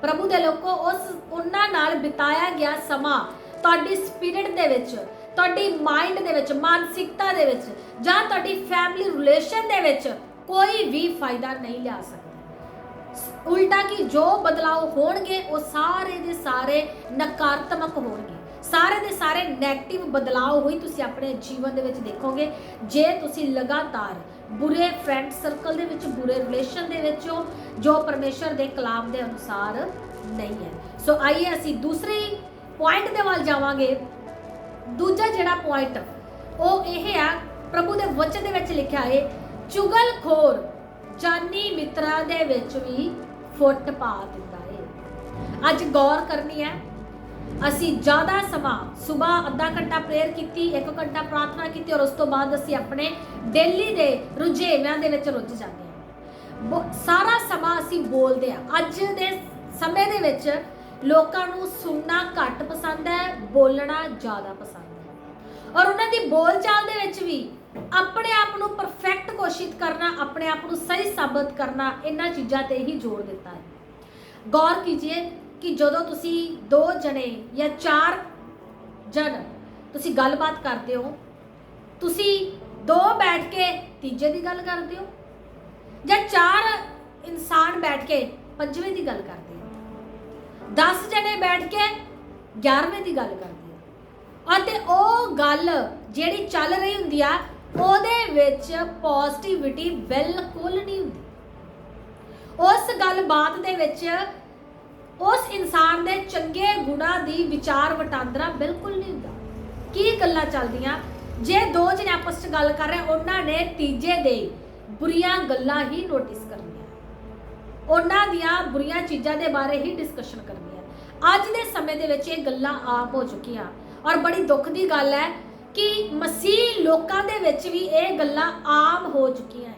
ਪ੍ਰਭੂ ਦੇ ਲੋਕੋ, ਉਸ ਉਹਨਾਂ ਨਾਲ ਬਿਤਾਇਆ ਗਿਆ ਸਮਾਂ ਤੁਹਾਡੀ ਸਪਿਰਿਟ ਦੇ ਵਿੱਚ, ਤੁਹਾਡੀ ਮਾਈਂਡ ਦੇ ਵਿੱਚ, ਮਾਨਸਿਕਤਾ ਦੇ ਵਿੱਚ ਜਾਂ ਤੁਹਾਡੀ ਫੈਮਿਲੀ ਰਿਲੇਸ਼ਨ ਦੇ ਵਿੱਚ ਕੋਈ ਵੀ ਫਾਇਦਾ ਨਹੀਂ ਲਿਆ ਸਕਦਾ। ਉਲਟਾ ਕਿ ਜੋ ਬਦਲਾਅ ਹੋਣਗੇ, ਉਹ ਸਾਰੇ ਦੇ ਸਾਰੇ ਨਕਾਰਾਤਮਕ ਹੋਣਗੇ। ਸਾਰੇ ਦੇ ਸਾਰੇ 네ਗੇਟਿਵ ਬਦਲਾਅ ਹੋਈ ਤੁਸੀਂ ਆਪਣੇ ਜੀਵਨ ਦੇ ਵਿੱਚ ਦੇਖੋਗੇ। ਜੇ ਤੁਸੀਂ ਲਗਾਤਾਰ ਬੁਰੇ ਫਰੈਂਡ ਸਰਕਲ ਦੇ ਵਿੱਚ, ਬੁਰੇ ਰਿਲੇਸ਼ਨ ਦੇ ਵਿੱਚ ਹੋ ਜੋ ਪਰਮੇਸ਼ਰ ਦੇ ਕਲਾਮ ਦੇ ਅਨੁਸਾਰ ਨਹੀਂ ਹੈ। ਸੋ ਆਈਏ ਅਸੀਂ ਦੂਸਰੇ ਪੁਆਇੰਟ ਦੇ ਵੱਲ ਜਾਵਾਂਗੇ। ਦੂਜਾ ਜਿਹੜਾ ਪੁਆਇੰਟ ਉਹ ਇਹ ਆ, ਪ੍ਰਭੂ ਦੇ ਵਚਨ ਦੇ ਵਿੱਚ ਲਿਖਿਆ ਹੈ, ਚੁਗਲਖੋਰ ਜਾਨੀ ਮਿੱਤਰਾਂ ਦੇ ਵਿੱਚ ਵੀ ਫੁੱਟ ਪਾ ਦਿੰਦਾ ਹੈ। ਅੱਜ ਗੌਰ ਕਰਨੀ ਹੈ ਅਸੀਂ ਜ਼ਿਆਦਾ ਸਮਾਂ ਸਵੇਰ ਅੱਧਾ ਘੰਟਾ ਪ੍ਰੇਅਰ ਕੀਤੀ, ਇੱਕ ਘੰਟਾ ਪ੍ਰਾਰਥਨਾ ਕੀਤੀ ਔਰ ਉਸ ਤੋਂ ਬਾਅਦ ਅਸੀਂ ਆਪਣੇ ਡੇਲੀ ਦੇ ਰੁਝੇਵਿਆਂ ਦੇ ਵਿੱਚ ਰੁੱਝ ਜਾਂਦੇ ਹਾਂ। ਬੋ- ਸਾਰਾ ਸਮਾਂ ਅਸੀਂ ਬੋਲਦੇ ਆ ਅੱਜ ਦੇ ਸਮੇਂ ਦੇ ਵਿੱਚ ਲੋਕਾਂ ਨੂੰ ਸੁਣਨਾ ਘੱਟ ਪਸੰਦ ਹੈ, ਬੋਲਣਾ ਜ਼ਿਆਦਾ ਪਸੰਦ ਹੈ। ਔਰ ਉਹਨਾਂ ਦੀ ਬੋਲਚਾਲ ਦੇ ਵਿੱਚ ਵੀ ਆਪਣੇ ਆਪ ਨੂੰ ਪਰਫੈਕਟ ਕੋਸ਼ਿਸ਼ ਕਰਨਾ, ਆਪਣੇ ਆਪ ਨੂੰ ਸਹੀ ਸਾਬਤ ਕਰਨਾ, ਇਹਨਾਂ ਚੀਜ਼ਾਂ ਤੇ ਹੀ ਜ਼ੋਰ ਦਿੱਤਾ ਹੈ। ਗੌਰ ਕੀਜੀਏ ਕਿ ਜਦੋਂ ਤੁਸੀਂ ਦੋ ਜਣੇ ਜਾਂ ਚਾਰ ਜਣ ਤੁਸੀਂ ਗੱਲਬਾਤ ਕਰਦੇ ਹੋ, ਤੁਸੀਂ ਦੋ ਬੈਠ ਕੇ ਤੀਜੇ ਦੀ ਗੱਲ ਕਰਦੇ ਹੋ ਜਾਂ ਚਾਰ ਇਨਸਾਨ ਬੈਠ ਕੇ ਪੰਜਵੇਂ ਦੀ ਗੱਲ ਕਰਦੇ ਹੋ? 10 ਜਣੇ ਬੈਠ ਕੇ 11ਵੇਂ ਦੀ ਗੱਲ ਕਰਦੇ ਹੋ। ਅਤੇ ਉਹ ਗੱਲ ਜਿਹੜੀ ਚੱਲ ਰਹੀ ਹੁੰਦੀ ਆ, ਉਹਦੇ ਵਿੱਚ ਪੋਜ਼ਿਟਿਵਿਟੀ ਬਿਲਕੁਲ ਨਹੀਂ ਹੁੰਦੀ। ਉਸ ਗੱਲਬਾਤ ਦੇ ਵਿੱਚ ਉਸ ਇਨਸਾਨ ਦੇ ਚੰਗੇ ਗੁਣਾਂ ਦੀ ਵਿਚਾਰ ਵਟਾਂਦਰਾ ਬਿਲਕੁਲ ਨਹੀਂ ਹੁੰਦਾ। ਕੀ ਗੱਲਾਂ ਚੱਲਦੀਆਂ? ਜੇ ਦੋ ਜਣੇ ਆਪਸ ਵਿੱਚ ਗੱਲ ਕਰ ਰਹੇ, ਉਹਨਾਂ ਨੇ ਤੀਜੇ ਦੇ ਬੁਰੀਆਂ ਗੱਲਾਂ ਹੀ ਨੋਟਿਸ ਕਰਨੀਆਂ। ਉਹਨਾਂ ਦੀਆਂ ਬੁਰੀਆਂ ਚੀਜ਼ਾਂ ਦੇ ਬਾਰੇ ਹੀ ਡਿਸਕਸ਼ਨ ਕਰਨੀ ਹੈ ਅੱਜ ਦੇ ਸਮੇਂ ਦੇ ਵਿੱਚ ਇਹ ਗੱਲਾਂ ਆਮ ਹੋ ਚੁੱਕੀਆਂ। ਔਰ ਬੜੀ ਦੁੱਖ ਦੀ ਗੱਲ ਹੈ ਕਿ ਮਸੀਹ ਲੋਕਾਂ ਦੇ ਵਿੱਚ ਵੀ ਇਹ ਗੱਲਾਂ ਆਮ ਹੋ ਚੁੱਕੀਆਂ ਹੈ।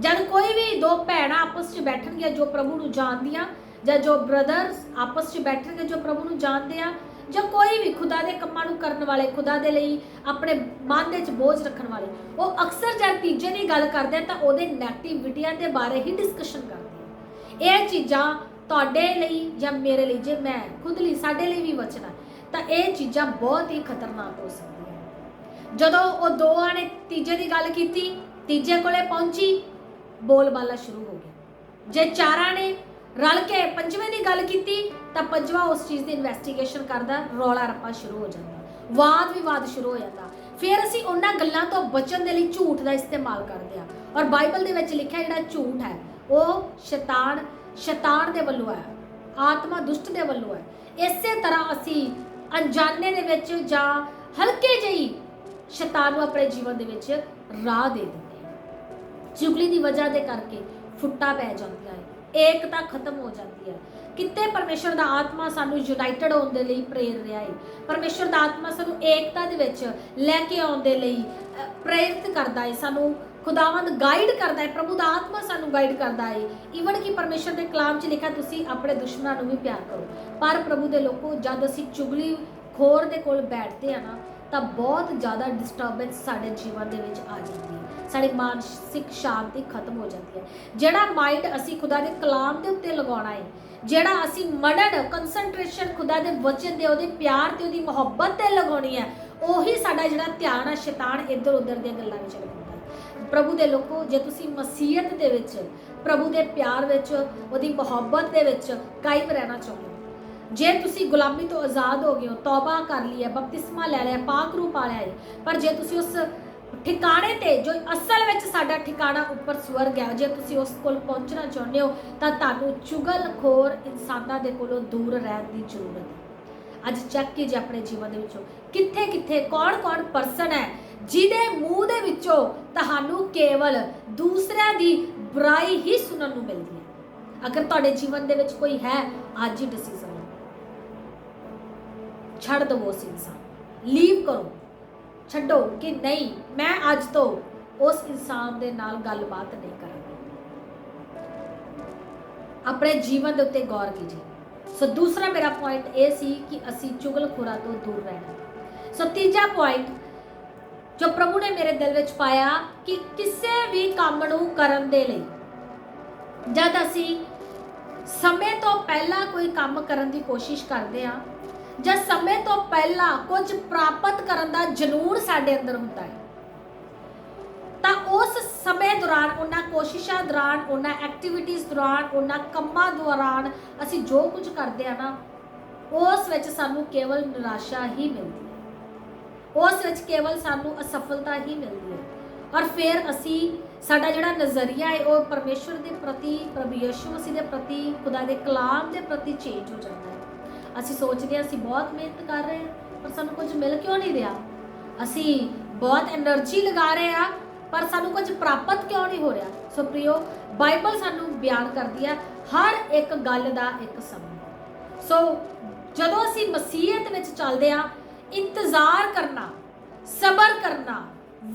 ਜਦ ਕੋਈ ਵੀ ਦੋ ਭੈਣਾਂ ਆਪਸ 'ਚ ਬੈਠਣਗੀਆਂ ਜੋ ਪ੍ਰਭੂ ਨੂੰ ਜਾਣਦੀਆਂ ਜਾਂ ਜੋ ਬ੍ਰਦਰਸ ਆਪਸ 'ਚ ਬੈਠਣਗੇ, ਜੋ ਪ੍ਰਭੂ ਨੂੰ ਜਾਣਦੇ ਆ, ਜਾਂ ਕੋਈ ਵੀ ਖੁਦਾ ਦੇ ਕੰਮਾਂ ਨੂੰ ਕਰਨ ਵਾਲੇ, ਖੁਦਾ ਦੇ ਲਈ ਆਪਣੇ ਮਨ ਦੇ ਵਿੱਚ ਬੋਝ ਰੱਖਣ ਵਾਲੇ, ਉਹ ਅਕਸਰ ਜਦ ਤੀਜੇ ਦੀ ਗੱਲ ਕਰਦੇ ਆ ਤਾਂ ਉਹਦੇ ਨੈਗੇਟਿਵਿਟੀਆਂ ਦੇ ਬਾਰੇ ਹੀ ਡਿਸਕਸ਼ਨ ਕਰਦੇ ਇਹ ਚੀਜ਼ਾਂ ਤੁਹਾਡੇ ਲਈ ਜਾਂ ਮੇਰੇ ਲਈ, ਜੇ ਮੈਂ ਖੁਦ ਲਈ, ਸਾਡੇ ਲਈ ਵੀ ਵਚਨਾ ਤਾਂ ਇਹ ਚੀਜ਼ਾਂ ਬਹੁਤ ਹੀ ਖਤਰਨਾਕ ਹੋ ਸਕਦੀਆਂ ਜਦੋਂ ਉਹ ਦੋਆਂ ਨੇ ਤੀਜੇ ਦੀ ਗੱਲ ਕੀਤੀ, ਤੀਜੇ ਕੋਲੇ ਪਹੁੰਚੀ, ਬੋਲਬਾਲਾ ਸ਼ੁਰੂ ਹੋ ਗਿਆ ਜੇ ਚਾਰਾਂ ਨੇ ਰਲ ਕੇ ਪੰਜਵੇਂ ਦੀ ਗੱਲ ਕੀਤੀ, ਤਾਂ ਪੰਜਵਾਂ ਉਸ ਚੀਜ਼ ਦੀ ਇਨਵੈਸਟੀਗੇਸ਼ਨ ਕਰਦਾ, ਰੌਲਾ ਰੱਪਾ ਸ਼ੁਰੂ ਹੋ ਜਾਂਦਾ। ਵਾਦ ਵਿਵਾਦ ਸ਼ੁਰੂ ਹੋ ਜਾਂਦਾ। ਫਿਰ ਅਸੀਂ ਉਹਨਾਂ ਗੱਲਾਂ ਤੋਂ ਬਚਣ ਦੇ ਲਈ ਝੂਠ ਦਾ ਇਸਤੇਮਾਲ ਕਰਦੇ ਹਾਂ। ਔਰ ਬਾਈਬਲ ਦੇ ਵਿੱਚ ਲਿਖਿਆ ਜਿਹੜਾ ਝੂਠ ਹੈ, ਉਹ ਸ਼ੈਤਾਨ ਸ਼ੈਤਾਨ ਦੇ ਵੱਲੋਂ ਹੈ, ਆਤਮਾ ਦੁਸ਼ਟ ਦੇ ਵੱਲੋਂ ਹੈ। ਇਸੇ ਤਰ੍ਹਾਂ ਅਸੀਂ ਅਣਜਾਣੇ ਦੇ ਵਿੱਚ ਜਾਂ ਹਲਕੇ ਜਿਹੀ ਸ਼ੈਤਾਨ ਨੂੰ ਆਪਣੇ ਜੀਵਨ ਦੇ ਵਿੱਚ ਰਾਹ ਦੇ ਦਿੰਦੇ ਹਾਂ। ਚੁਗਲੀ ਦੀ ਵਜ੍ਹਾ ਦੇ ਕਰਕੇ ਫੁੱਟਾ ਪੈ ਜਾਂਦਾ ਹੈ ਏਕਤਾ ਖਤਮ ਹੋ ਜਾਂਦੀ ਹੈ। ਕਿਤੇ ਪਰਮੇਸ਼ਰ ਦਾ ਆਤਮਾ ਸਾਨੂੰ ਯੂਨਾਈਟਿਡ ਹੋਣ ਦੇ ਲਈ ਪ੍ਰੇਰ ਰਿਹਾ ਹੈ ਪਰਮੇਸ਼ਰ ਦਾ ਆਤਮਾ ਸਾਨੂੰ ਏਕਤਾ ਦੇ ਵਿੱਚ ਲੈ ਕੇ ਆਉਣ ਦੇ ਲਈ ਪ੍ਰੇਰਿਤ ਕਰਦਾ ਹੈ ਸਾਨੂੰ ਖੁਦਾਵੰਦ ਗਾਈਡ ਕਰਦਾ ਹੈ ਪ੍ਰਭੂ ਦਾ ਆਤਮਾ ਸਾਨੂੰ ਗਾਈਡ ਕਰਦਾ ਹੈ ਈਵਨ ਕਿ ਪਰਮੇਸ਼ਰ ਦੇ ਕਲਾਮ 'ਚ ਲਿਖਿਆ, ਤੁਸੀਂ ਆਪਣੇ ਦੁਸ਼ਮਣਾਂ ਨੂੰ ਵੀ ਪਿਆਰ ਕਰੋ। ਪਰ ਪ੍ਰਭੂ ਦੇ ਲੋਕੋ, ਜਦ ਅਸੀਂ ਚੁਗਲੀ ਖੋਰ ਦੇ ਕੋਲ ਬੈਠਦੇ ਆ ਨਾ, ਤਾਂ ਬਹੁਤ ਜ਼ਿਆਦਾ ਡਿਸਟਰਬੈਂਸ ਸਾਡੇ ਜੀਵਨ ਦੇ ਵਿੱਚ ਆ ਜਾਂਦੀ ਹੈ ਸਾਡੀ ਮਾਨਸਿਕ ਸ਼ਾਂਤੀ ਖਤਮ ਹੋ ਜਾਂਦੀ ਹੈ। ਜਿਹੜਾ ਮਾਈਂਡ ਅਸੀਂ ਖੁਦਾ ਦੇ ਕਲਾਮ ਦੇ ਉੱਤੇ ਲਗਾਉਣਾ ਹੈ, ਜਿਹੜਾ ਅਸੀਂ ਮਨਨ ਕਨਸੈਂਟਰੇਸ਼ਨ ਖੁਦਾ ਦੇ ਵਚਨ ਦੇ ਉਹਦੇ ਪਿਆਰ ਤੇ, ਉਹਦੀ ਮੁਹੱਬਤ ਤੇ ਲਗਾਉਣੀ ਹੈ, ਉਹੀ ਸਾਡਾ ਜਿਹੜਾ ਧਿਆਨ ਹੈ ਸ਼ੈਤਾਨ ਇੱਧਰ ਉੱਧਰ ਦੀਆਂ ਗੱਲਾਂ ਵਿੱਚ ਲਗਾਉਂਦਾ ਹੈ। ਪ੍ਰਭੂ ਦੇ ਲੋਕੋ, ਜੇ ਤੁਸੀਂ ਮਸੀਹਤ ਦੇ ਵਿੱਚ, ਪ੍ਰਭੂ ਦੇ ਪਿਆਰ ਵਿੱਚ, ਉਹਦੀ ਮੁਹੱਬਤ ਦੇ ਵਿੱਚ ਕਾਇਮ ਰਹਿਣਾ ਚਾਹੁੰਦੇ ਹੋ, ਜੇ ਤੁਸੀਂ ਗੁਲਾਮੀ ਤੋਂ ਆਜ਼ਾਦ ਹੋ ਗਏ ਹੋ, ਤੌਬਾ ਕਰ ਲਈ ਹੈ, ਬਪਤਿਸਮਾ ਲੈ ਲਿਆ, ਪਾਕ ਰੂਪ ਪਾ ਲਿਆ ਹੈ, ਪਰ ਜੇ ਤੁਸੀਂ ਉਸ ਠਿਕਾਣੇ ਤੇ ਜੋ ਅਸਲ ਵਿੱਚ ਸਾਡਾ ਠਿਕਾਣਾ ਉੱਪਰ ਸਵਰਗ ਹੈ ਜੇ ਤੁਸੀਂ ਉਸ ਕੋਲ ਪਹੁੰਚਣਾ ਚਾਹੁੰਦੇ ਹੋ ਤਾਂ ਤੁਹਾਨੂੰ ਚੁਗਲਖੋਰ ਇਨਸਾਨਾਂ ਦੇ ਕੋਲੋਂ ਦੂਰ ਰਹਿਣ ਦੀ ਜ਼ਰੂਰਤ ਹੈ ਅੱਜ ਚੱਕ ਚੈੱਕ ਜੇ ਆਪਣੇ ਜੀਵਨ ਦੇ ਵਿੱਚੋਂ ਕਿੱਥੇ ਕਿੱਥੇ ਕੌਣ ਕੌਣ ਪਰਸਨ ਹੈ ਜਿਹਦੇ ਮੂੰਹ ਦੇ ਵਿੱਚੋਂ ਤੁਹਾਨੂੰ ਕੇਵਲ ਦੂਸਰਿਆਂ ਦੀ ਬੁਰਾਈ ਹੀ ਸੁਣਨ ਨੂੰ ਮਿਲਦੀ ਹੈ ਅਗਰ ਤੁਹਾਡੇ ਜੀਵਨ ਦੇ ਵਿੱਚ ਕੋਈ ਹੈ ਅੱਜ ਹੀ ਡਿਸੀਜਨ ਲਓ ਛੱਡ ਦਿਓ ਉਸ ਇਨਸਾਨ ਲੀਵ ਕਰੋ ਛੱਡੋ ਕਿ ਨਹੀਂ, ਮੈਂ ਅੱਜ ਤੋਂ ਉਸ ਇਨਸਾਨ ਦੇ ਨਾਲ ਗੱਲਬਾਤ ਨਹੀਂ ਕਰਾਂਗੀ। ਆਪਣੇ ਜੀਵਨ ਦੇ ਉੱਤੇ ਗੌਰ ਕੀजिए ਸੋ ਦੂਸਰਾ ਮੇਰਾ ਪੁਆਇੰਟ ਇਹ ਸੀ ਕਿ ਅਸੀਂ ਚੁਗਲਖੋਰਾਂ ਤੋਂ ਦੂਰ ਰਹਿਣਾ। ਸੋ ਤੀਜਾ ਪੁਆਇੰਟ ਜੋ ਪ੍ਰਭੂ ਨੇ ਮੇਰੇ ਦਿਲ ਵਿੱਚ ਪਾਇਆ ਕਿ ਕਿਸੇ ਵੀ ਕੰਮ ਨੂੰ ਕਰਨ ਦੇ ਲਈ, ਜਦ ਅਸੀਂ ਸਮੇਂ ਤੋਂ ਪਹਿਲਾਂ ਕੋਈ ਕੰਮ ਕਰਨ ਦੀ ਕੋਸ਼ਿਸ਼ ਕਰਦੇ ਆ ਜਾਂ ਸਮੇਂ ਤੋਂ ਪਹਿਲਾਂ ਕੁਝ ਪ੍ਰਾਪਤ ਕਰਨ ਦਾ ਜਨੂਨ ਸਾਡੇ ਅੰਦਰ ਹੁੰਦਾ ਹੈ। ਤਾਂ ਉਸ ਸਮੇਂ ਦੌਰਾਨ, ਉਹਨਾਂ ਕੋਸ਼ਿਸ਼ਾਂ ਦੌਰਾਨ, ਉਹਨਾਂ ਐਕਟੀਵਿਟੀਜ਼ ਦੌਰਾਨ, ਉਹਨਾਂ ਕੰਮਾਂ ਦੌਰਾਨ ਅਸੀਂ ਜੋ ਕੁਝ ਕਰਦੇ ਆ ਨਾ, ਉਸ ਵਿੱਚ ਸਾਨੂੰ ਕੇਵਲ ਨਿਰਾਸ਼ਾ ਹੀ ਮਿਲਦੀ ਹੈ। ਉਸ ਵਿੱਚ ਕੇਵਲ ਸਾਨੂੰ ਅਸਫਲਤਾ ਹੀ ਮਿਲਦੀ ਹੈ। ਔਰ ਫਿਰ ਅਸੀਂ, ਸਾਡਾ ਜਿਹੜਾ ਨਜ਼ਰੀਆ ਹੈ, ਉਹ ਪਰਮੇਸ਼ਵਰ ਦੇ ਪ੍ਰਤੀ, ਪ੍ਰਭੂ ਯਿਸੂ ਮਸੀਹ ਦੇ ਪ੍ਰਤੀ, ਖੁਦਾ ਦੇ ਕਲਾਮ ਦੇ ਪ੍ਰਤੀ ਚੇਂਜ ਹੋ ਜਾਂਦਾ ਹੈ। ਅਸੀਂ ਸੋਚਦੇ ਹਾਂ ਅਸੀਂ ਬਹੁਤ ਮਿਹਨਤ ਕਰ ਰਹੇ ਹਾਂ, ਪਰ ਸਾਨੂੰ ਕੁਝ ਮਿਲ ਕਿਉਂ ਨਹੀਂ ਰਿਹਾ? ਅਸੀਂ ਬਹੁਤ એનર્ਜੀ ਲਗਾ ਰਹੇ ਹਾਂ, ਪਰ ਸਾਨੂੰ ਕੁਝ ਪ੍ਰਾਪਤ ਕਿਉਂ ਨਹੀਂ ਹੋ ਰਿਹਾ? ਸੋ ਪ੍ਰਿਓ, ਬਾਈਬਲ ਸਾਨੂੰ ਬਿਆਨ ਕਰਦੀ ਹੈ, ਹਰ ਇੱਕ ਗੱਲ ਦਾ ਇੱਕ ਸਮਾਂ। ਸੋ ਜਦੋਂ ਅਸੀਂ ਮਸੀਹਤ ਵਿੱਚ ਚੱਲਦੇ ਆ ਇੰਤਜ਼ਾਰ ਕਰਨਾ, ਸਬਰ ਕਰਨਾ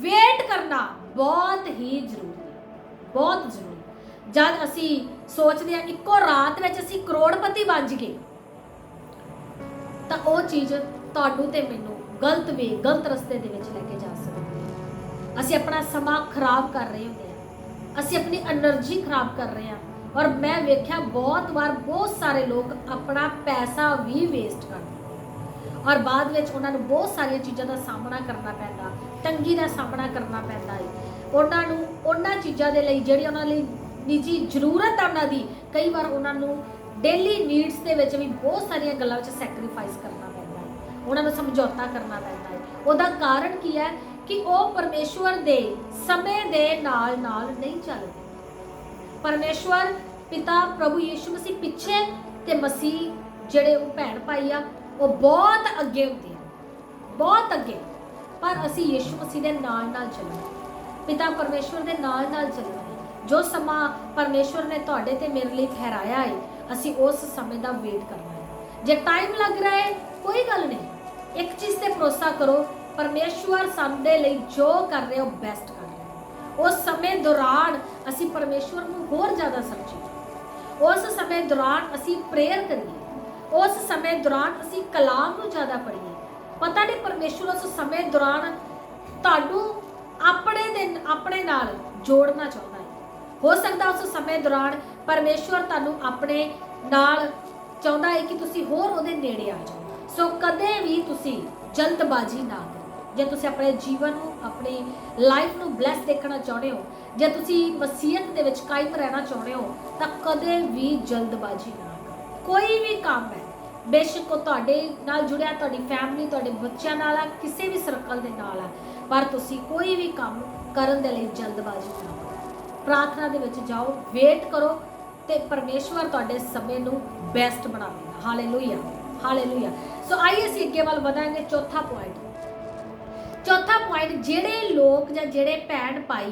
ਵੇਟ ਕਰਨਾ ਬਹੁਤ ਹੀ ਜ਼ਰੂਰੀ ਹੈ, ਬਹੁਤ ਜ਼ਰੂਰੀ ਜਦ ਅਸੀਂ ਸੋਚਦੇ ਆ ਇੱਕੋ ਰਾਤ ਵਿੱਚ ਅਸੀਂ ਕਰੋੜਪਤੀ ਬਣ ਜਗੇ ਤਾਂ ਉਹ ਚੀਜ਼ ਤੁਹਾਨੂੰ ਤੇ ਮੈਨੂੰ ਗਲਤ ਵੇ, ਗਲਤ ਰਸਤੇ ਦੇ ਵਿੱਚ ਲੈ ਕੇ ਜਾ ਸਕਦੀ ਹੈ। ਅਸੀਂ ਆਪਣਾ ਸਮਾਂ ਖਰਾਬ ਕਰ ਰਹੇ ਹੁੰਦੇ ਆ ਅਸੀਂ ਆਪਣੀ એનર્ਜੀ ਖਰਾਬ ਕਰ ਰਹੇ ਆ ਔਰ ਮੈਂ ਵੇਖਿਆ ਬਹੁਤ ਵਾਰ ਬਹੁਤ ਸਾਰੇ ਲੋਕ ਆਪਣਾ ਪੈਸਾ ਵੀ ਵੇਸਟ ਕਰਦੇ ਔਰ ਬਾਅਦ ਵਿੱਚ ਉਹਨਾਂ ਨੂੰ ਬਹੁਤ ਸਾਰੀਆਂ ਚੀਜ਼ਾਂ ਦਾ ਸਾਹਮਣਾ ਕਰਨਾ ਪੈਂਦਾ, ਤੰਗੀ ਦਾ ਸਾਹਮਣਾ ਕਰਨਾ ਪੈਂਦਾ ਹੈ ਉਹਨਾਂ ਨੂੰ, ਉਹਨਾਂ ਚੀਜ਼ਾਂ ਦੇ ਲਈ ਜਿਹੜੀ ਉਹਨਾਂ ਲਈ ਨਿੱਜੀ ਜ਼ਰੂਰਤ ਆ ਉਹਨਾਂ ਦੀ, ਕਈ ਵਾਰ ਉਹਨਾਂ ਨੂੰ ਡੇਲੀ ਨੀਡਸ ਦੇ ਵਿੱਚ ਵੀ ਬਹੁਤ ਸਾਰੀਆਂ ਗੱਲਾਂ ਵਿੱਚ ਸੈਕਰੀਫਾਈਸ ਕਰਨਾ ਪੈਂਦਾ ਹੈ। ਉਹਨਾਂ ਨੂੰ ਸਮਝੌਤਾ ਕਰਨਾ ਪੈਂਦਾ ਹੈ। ਉਹਦਾ ਕਾਰਨ ਕੀ ਹੈ ਕਿ ਉਹ ਪਰਮੇਸ਼ਵਰ ਦੇ ਸਮੇਂ ਦੇ ਨਾਲ ਨਾਲ ਨਹੀਂ ਚੱਲਦੇ ਪਰਮੇਸ਼ਵਰ ਪਿਤਾ ਪ੍ਰਭੂ ਯੀਸ਼ੂ ਮਸੀਹ ਪਿੱਛੇ ਤੇ ਮਸੀਹ ਜਿਹੜੇ ਉਹ ਭੈਣ ਭਾਈ ਆ, ਉਹ ਬਹੁਤ ਅੱਗੇ ਹੁੰਦੇ ਆ। ਬਹੁਤ ਅੱਗੇ। ਪਰ ਅਸੀਂ ਯੀਸ਼ੂ ਮਸੀਹ ਦੇ ਨਾਲ ਨਾਲ ਚੱਲਣਾ ਪਿਤਾ ਪਰਮੇਸ਼ਵਰ ਦੇ ਨਾਲ ਨਾਲ ਚੱਲਣਾ ਜੋ ਸਮਾਂ ਪਰਮੇਸ਼ਵਰ ਨੇ ਤੁਹਾਡੇ ਤੇ ਮੇਰੇ ਲਈ ਠਹਿਰਾਇਆ ਹੈ ਅਸੀਂ ਉਸ ਸਮੇਂ ਦਾ ਵੇਟ ਕਰਨਾ ਹੈ। ਜੇ ਟਾਈਮ ਲੱਗ ਰਿਹਾ ਹੈ, ਕੋਈ ਗੱਲ ਨਹੀਂ। ਇੱਕ ਚੀਜ਼ ਤੇ ਭਰੋਸਾ ਕਰੋ, ਪਰਮੇਸ਼ਵਰ ਸਾਡੇ ਲਈ ਜੋ ਕਰ ਰਿਹਾ, ਉਹ ਬੈਸਟ ਕਰ ਰਿਹਾ ਉਸ ਸਮੇਂ ਦੌਰਾਨ ਅਸੀਂ ਪਰਮੇਸ਼ਵਰ ਨੂੰ ਹੋਰ ਜ਼ਿਆਦਾ ਸਮਝੀਏ। ਉਸ ਸਮੇਂ ਦੌਰਾਨ ਅਸੀਂ ਪ੍ਰੇਅਰ ਕਰੀਏ। ਉਸ ਸਮੇਂ ਦੌਰਾਨ ਅਸੀਂ ਕਲਾਮ ਨੂੰ ਜ਼ਿਆਦਾ ਪੜ੍ਹੀਏ। ਪਤਾ ਨਹੀਂ ਪਰਮੇਸ਼ਵਰ ਉਸ ਸਮੇਂ ਦੌਰਾਨ ਤੁਹਾਨੂੰ ਆਪਣੇ ਦੇ, ਆਪਣੇ ਨਾਲ ਜੋੜਨਾ ਚਾਹੁੰਦਾ ਹੋ ਸਕਦਾ ਉਸ ਸਮੇਂ ਦੌਰਾਨ ਪਰਮੇਸ਼ਵਰ ਤੁਹਾਨੂੰ ਆਪਣੇ ਨਾਲ ਚਾਹੁੰਦਾ ਹੈ ਕਿ ਤੁਸੀਂ ਹੋਰ ਉਹਦੇ ਨੇੜੇ ਆ ਜਾਓ। ਸੋ ਕਦੇ ਵੀ ਤੁਸੀਂ ਜਲਦਬਾਜ਼ੀ ਨਾ ਕਰੋ। ਜੇ ਤੁਸੀਂ ਆਪਣੇ ਜੀਵਨ ਨੂੰ, ਆਪਣੀ ਲਾਈਫ ਨੂੰ ਬਲੈਸ ਦੇਖਣਾ ਚਾਹੁੰਦੇ ਹੋ, ਜੇ ਤੁਸੀਂ ਵਸੀਅਤ ਦੇ ਵਿੱਚ ਕਾਇਮ ਰਹਿਣਾ ਚਾਹੁੰਦੇ ਹੋ, ਤਾਂ ਕਦੇ ਵੀ ਜਲਦਬਾਜ਼ੀ ਨਾ ਕਰੋ। ਕੋਈ ਵੀ ਕੰਮ ਹੈ, ਬੇਸ਼ੱਕ ਉਹ ਤੁਹਾਡੇ ਨਾਲ ਜੁੜਿਆ, ਤੁਹਾਡੀ ਫੈਮਿਲੀ ਤੁਹਾਡੇ ਬੱਚਿਆਂ ਨਾਲ ਆ, ਕਿਸੇ ਵੀ ਸਰਕਲ ਦੇ ਨਾਲ ਆ, ਪਰ ਤੁਸੀਂ ਕੋਈ ਵੀ ਕੰਮ ਕਰਨ ਦੇ ਲਈ ਜਲਦਬਾਜ਼ੀ ਨਾ ਕਰੋ। ਪ੍ਰਾਰਥਨਾ ਦੇ ਵਿੱਚ ਜਾਓ, ਵੇਟ ਕਰੋ ਤੇ ਪਰਮੇਸ਼ਵਰ ਤੁਹਾਡੇ ਸਮੇਂ ਨੂੰ ਬੈਸਟ ਬਣਾ ਦੇਗਾ। ਹਾਲੇਲੂਇਆ ਹਾਲੇਲੂਇਆ ਸੋ ਆਈਏ ਅਸੀਂ ਅੱਗੇ ਵੱਲ ਵਧਾਂਗੇ ਚੌਥਾ ਪੁਆਇੰਟ ਚੌਥਾ ਪੁਆਇੰਟ ਜਿਹੜੇ ਲੋਕ ਜਾਂ ਜਿਹੜੇ ਭੈਣ ਭਾਈ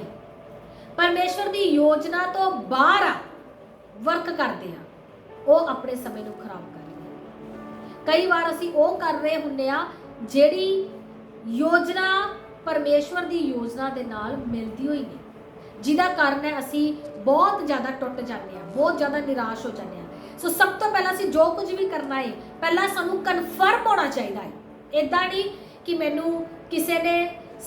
ਪਰਮੇਸ਼ਵਰ ਦੀ ਯੋਜਨਾ ਤੋਂ ਬਾਹਰ ਆ ਵਰਕ ਕਰਦੇ ਆ, ਉਹ ਆਪਣੇ ਸਮੇਂ ਨੂੰ ਖਰਾਬ ਕਰਦੇ ਕਈ ਵਾਰ ਅਸੀਂ ਉਹ ਕਰ ਰਹੇ ਹੁੰਨੇ ਆ ਜਿਹੜੀ ਯੋਜਨਾ ਪਰਮੇਸ਼ਵਰ ਦੀ ਯੋਜਨਾ ਦੇ ਨਾਲ ਮਿਲਦੀ ਹੋਈ ਨਹੀਂ। ਜਿਹਦਾ ਕਾਰਨ ਹੈ ਅਸੀਂ ਬਹੁਤ ਜ਼ਿਆਦਾ ਟੁੱਟ ਜਾਂਦੇ ਆ ਬਹੁਤ ਜ਼ਿਆਦਾ ਨਿਰਾਸ਼ ਹੋ ਜਾਂਦੇ ਆ ਸੋ ਸਭ ਤੋਂ ਪਹਿਲਾਂ ਅਸੀਂ ਜੋ ਕੁਝ ਵੀ ਕਰਨਾ ਹੈ, ਪਹਿਲਾਂ ਸਾਨੂੰ ਕਨਫਰਮ ਹੋਣਾ ਚਾਹੀਦਾ ਹੈ। ਇਦਾਂ ਨਹੀਂ ਕਿ ਮੈਨੂੰ ਕਿਸੇ ਨੇ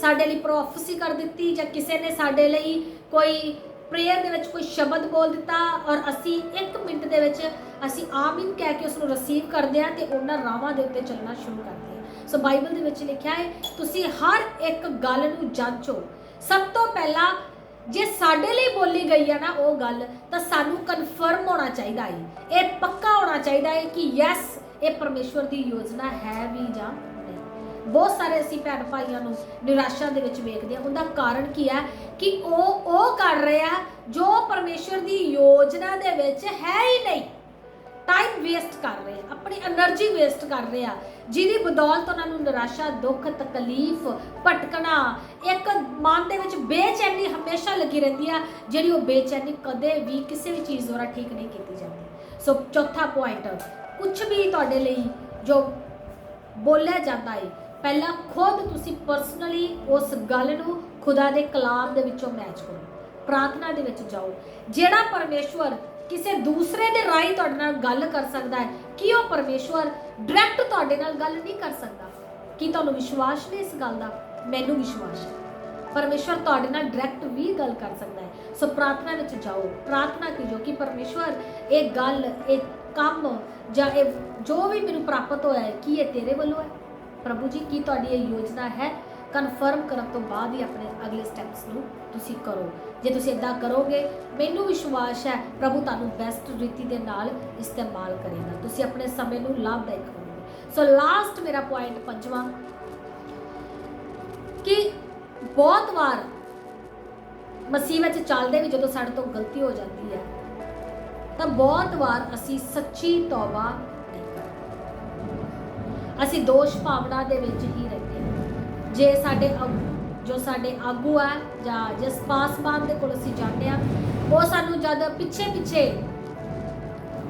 ਸਾਡੇ ਲਈ ਪ੍ਰੋਫੈਸੀ ਕਰ ਦਿੱਤੀ ਜਾਂ ਕਿਸੇ ਨੇ ਸਾਡੇ ਲਈ ਕੋਈ ਪ੍ਰੇਅਰ ਦੇ ਵਿੱਚ ਕੋਈ ਸ਼ਬਦ ਬੋਲ ਦਿੱਤਾ ਔਰ ਅਸੀਂ 1 ਮਿੰਟ ਦੇ ਵਿੱਚ ਅਸੀਂ ਆਮੀਨ ਕਹਿ ਕੇ ਉਸ ਨੂੰ ਰਿਸੀਵ ਕਰਦੇ ਹਾਂ ਤੇ ਉਹਨਾਂ ਰਾਵਾਂ ਦੇ ਉੱਤੇ ਚੱਲਣਾ ਸ਼ੁਰੂ ਕਰਦੇ ਹਾਂ। ਸੋ ਬਾਈਬਲ ਦੇ ਵਿੱਚ ਲਿਖਿਆ ਹੈ, ਤੁਸੀਂ ਹਰ ਇੱਕ ਗੱਲ ਨੂੰ ਜਾਂਚੋ। ਸਭ ਤੋਂ ਪਹਿਲਾਂ ਜੇ ਸਾਡੇ ਲਈ ਬੋਲੀ ਗਈ ਹੈ ਨਾ ਉਹ ਗੱਲ, ਤਾਂ ਸਾਨੂੰ ਕਨਫਰਮ ਹੋਣਾ ਚਾਹੀਦਾ ਹੈ ਇਹ ਪੱਕਾ ਹੋਣਾ ਚਾਹੀਦਾ ਹੈ ਕਿ ਯੈਸ ਇਹ ਪਰਮੇਸ਼ਵਰ ਦੀ ਯੋਜਨਾ ਹੈ ਵੀ ਜਾਂ ਨਹੀਂ। ਬਹੁਤ ਸਾਰੇ ਅਸੀਂ ਭੈਣ ਭਾਈਆਂ ਨੂੰ ਨਿਰਾਸ਼ਾ ਦੇ ਵਿੱਚ ਵੇਖਦੇ ਹਾਂ ਉਹਦਾ ਕਾਰਨ ਕੀ ਹੈ ਕਿ ਉਹ ਉਹ ਕਰ ਰਿਹਾ ਜੋ ਪਰਮੇਸ਼ਵਰ ਦੀ ਯੋਜਨਾ ਦੇ ਵਿੱਚ ਹੈ ਹੀ ਨਹੀਂ। ਟਾਈਮ ਵੇਸਟ ਕਰ ਰਹੇ ਆ, ਆਪਣੀ એનર્ਜੀ ਵੇਸਟ ਕਰ ਰਹੇ ਆ। ਜਿਹਦੀ ਬਦੌਲਤ ਉਹਨਾਂ ਨੂੰ ਨਿਰਾਸ਼ਾ, ਦੁੱਖ, ਤਕਲੀਫ, ਭਟਕਣਾ, ਇੱਕ ਮਨ ਦੇ ਵਿੱਚ ਬੇਚੈਨੀ ਹਮੇਸ਼ਾ ਲੱਗੀ ਰਹਿੰਦੀ ਆ, ਜਿਹੜੀ ਉਹ ਬੇਚੈਨੀ ਕਦੇ ਵੀ ਕਿਸੇ ਵੀ ਚੀਜ਼ ਦੁਆਰਾ ਠੀਕ ਨਹੀਂ ਕੀਤੀ ਜਾਂਦੀ। ਸੋ ਚੌਥਾ ਪੁਆਇੰਟ ਕੁਝ ਵੀ ਤੁਹਾਡੇ ਲਈ ਜੋ ਬੋਲਿਆ ਜਾਂਦਾ ਹੈ ਪਹਿਲਾਂ ਖੁਦ ਤੁਸੀਂ ਪਰਸਨਲੀ ਉਸ ਗੱਲ ਨੂੰ ਖੁਦਾ ਦੇ ਕਲਾਮ ਦੇ ਵਿੱਚੋਂ ਮੈਚ ਕਰੋ। ਪ੍ਰਾਰਥਨਾ ਦੇ ਵਿੱਚ ਜਾਓ। ਜਿਹੜਾ ਪਰਮੇਸ਼ਵਰ ਕਿਸੇ ਦੂਸਰੇ ਦੇ ਰਾਹੀਂ ਤੁਹਾਡੇ ਨਾਲ ਗੱਲ ਕਰ ਸਕਦਾ ਹੈ, ਕੀ ਉਹ ਪਰਮੇਸ਼ਵਰ ਡਾਇਰੈਕਟ ਤੁਹਾਡੇ ਨਾਲ ਗੱਲ ਨਹੀਂ ਕਰ ਸਕਦਾ? ਕੀ ਤੁਹਾਨੂੰ ਵਿਸ਼ਵਾਸ ਨਹੀਂ ਇਸ ਗੱਲ ਦਾ? ਮੈਨੂੰ ਵਿਸ਼ਵਾਸ ਹੈ। ਪਰਮੇਸ਼ਵਰ ਤੁਹਾਡੇ ਨਾਲ ਡਾਇਰੈਕਟ ਵੀ ਗੱਲ ਕਰ ਸਕਦਾ ਹੈ। ਸੋ ਪ੍ਰਾਰਥਨਾ ਵਿੱਚ ਜਾਓ। ਪ੍ਰਾਰਥਨਾ ਕੀਜੋ ਕਿ ਪਰਮੇਸ਼ਵਰ, ਇਹ ਗੱਲ, ਇਹ ਕੰਮ ਜਾਂ ਇਹ ਜੋ ਵੀ ਮੈਨੂੰ ਪ੍ਰਾਪਤ ਹੋਇਆ ਹੈ, ਕੀ ਇਹ ਤੇਰੇ ਵੱਲੋਂ ਹੈ? ਪ੍ਰਭੂ ਜੀ, ਕੀ ਤੁਹਾਡੀ ਇਹ ਯੋਜਨਾ ਹੈ? ਕਨਫਰਮ ਕਰਨ ਤੋਂ ਬਾਅਦ ਹੀ ਆਪਣੇ ਅਗਲੇ ਸਟੈਪਸ ਨੂੰ ਤੁਸੀਂ ਕਰੋ। ਜੇ ਤੁਸੀਂ ਇਦਾਂ ਕਰੋਗੇ, ਮੈਨੂੰ ਵਿਸ਼ਵਾਸ ਹੈ, ਪ੍ਰਭੂ ਤੁਹਾਨੂੰ ਬੈਸਟ ਰੀਤੀ ਦੇ ਨਾਲ ਇਸਤੇਮਾਲ ਕਰੇਗਾ। ਤੁਸੀਂ ਆਪਣੇ ਸਮੇਂ ਨੂੰ ਲਾਭਦਾਇਕ ਕਰੋਗੇ ਸੋ ਲਾਸਟ ਮੇਰਾ ਪੁਆਇੰਟ ਪੰਜਵਾਂ, ਕਿ ਬਹੁਤ ਵਾਰ ਮਸੀਹ ਵਿੱਚ ਚੱਲਦੇ ਵੀ ਜਦੋਂ ਸਾਡੇ ਤੋਂ ਗਲਤੀ ਹੋ ਜਾਂਦੀ ਹੈ, ਤਾਂ ਬਹੁਤ ਵਾਰ ਅਸੀਂ ਸੱਚੀ ਤੌਬਾ ਨਹੀਂ ਕਰਦੇ। ਅਸੀਂ ਦੋਸ਼ ਭਾਵਨਾ ਦੇ ਵਿੱਚ ਹੀ ਜੇ ਸਾਡੇ ਆਗੂ- ਜੋ ਸਾਡੇ ਆਗੂ ਆ ਜਾਂ ਜਿਸ ਪਾਸਬਾਨ ਦੇ ਕੋਲ ਅਸੀਂ ਜਾਂਦੇ ਆ ਉਹ ਸਾਨੂੰ ਜਦ ਪਿੱਛੇ ਪਿੱਛੇ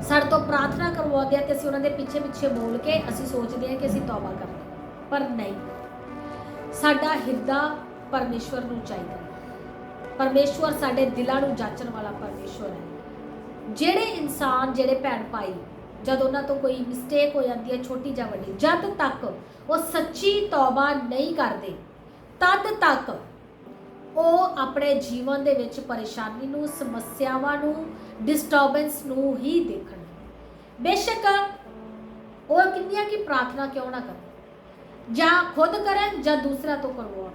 ਸਾਡੇ ਤੋਂ ਪ੍ਰਾਰਥਨਾ ਕਰਵਾਉਂਦੇ ਆ ਤੇ ਅਸੀਂ ਉਹਨਾਂ ਦੇ ਪਿੱਛੇ ਪਿੱਛੇ ਬੋਲ ਕੇ ਅਸੀਂ ਸੋਚਦੇ ਆ ਕਿ ਅਸੀਂ ਤੌਬਾ ਕਰ ਪਰ ਨਹੀਂ। ਸਾਡਾ ਹਿਰਦਾ ਪਰਮੇਸ਼ਵਰ ਨੂੰ ਚਾਹੀਦਾ ਹੈ। ਪਰਮੇਸ਼ਵਰ ਸਾਡੇ ਦਿਲਾਂ ਨੂੰ ਜਾਚਣ ਵਾਲਾ ਪਰਮੇਸ਼ਵਰ ਹੈ। ਜਿਹੜੇ ਇਨਸਾਨ, ਜਿਹੜੇ ਭੈਣ ਭਾਈ ਜਦ ਉਹਨਾਂ ਤੋਂ ਕੋਈ ਮਿਸਟੇਕ ਹੋ ਜਾਂਦੀ ਹੈ, ਛੋਟੀ ਜਾਂ ਵੱਡੀ, ਜਦ ਤੱਕ ਉਹ ਸੱਚੀ ਤੌਬਾ ਨਹੀਂ ਕਰਦੇ, ਤਦ ਤੱਕ ਉਹ ਆਪਣੇ ਜੀਵਨ ਦੇ ਵਿੱਚ ਪਰੇਸ਼ਾਨੀ ਨੂੰ, ਸਮੱਸਿਆਵਾਂ ਨੂੰ ਡਿਸਟਰਬੈਂਸ ਨੂੰ ਹੀ ਦੇਖਣ। ਬੇਸ਼ੱਕ ਉਹ ਕਿੰਨੀਆਂ ਕੀ ਪ੍ਰਾਰਥਨਾ ਕਿਉਂ ਨਾ ਕਰਨ? ਜਾਂ ਖੁਦ ਕਰਨ ਜਾਂ ਦੂਸਰਾ ਤੋਂ ਕਰਵਾਉਣ?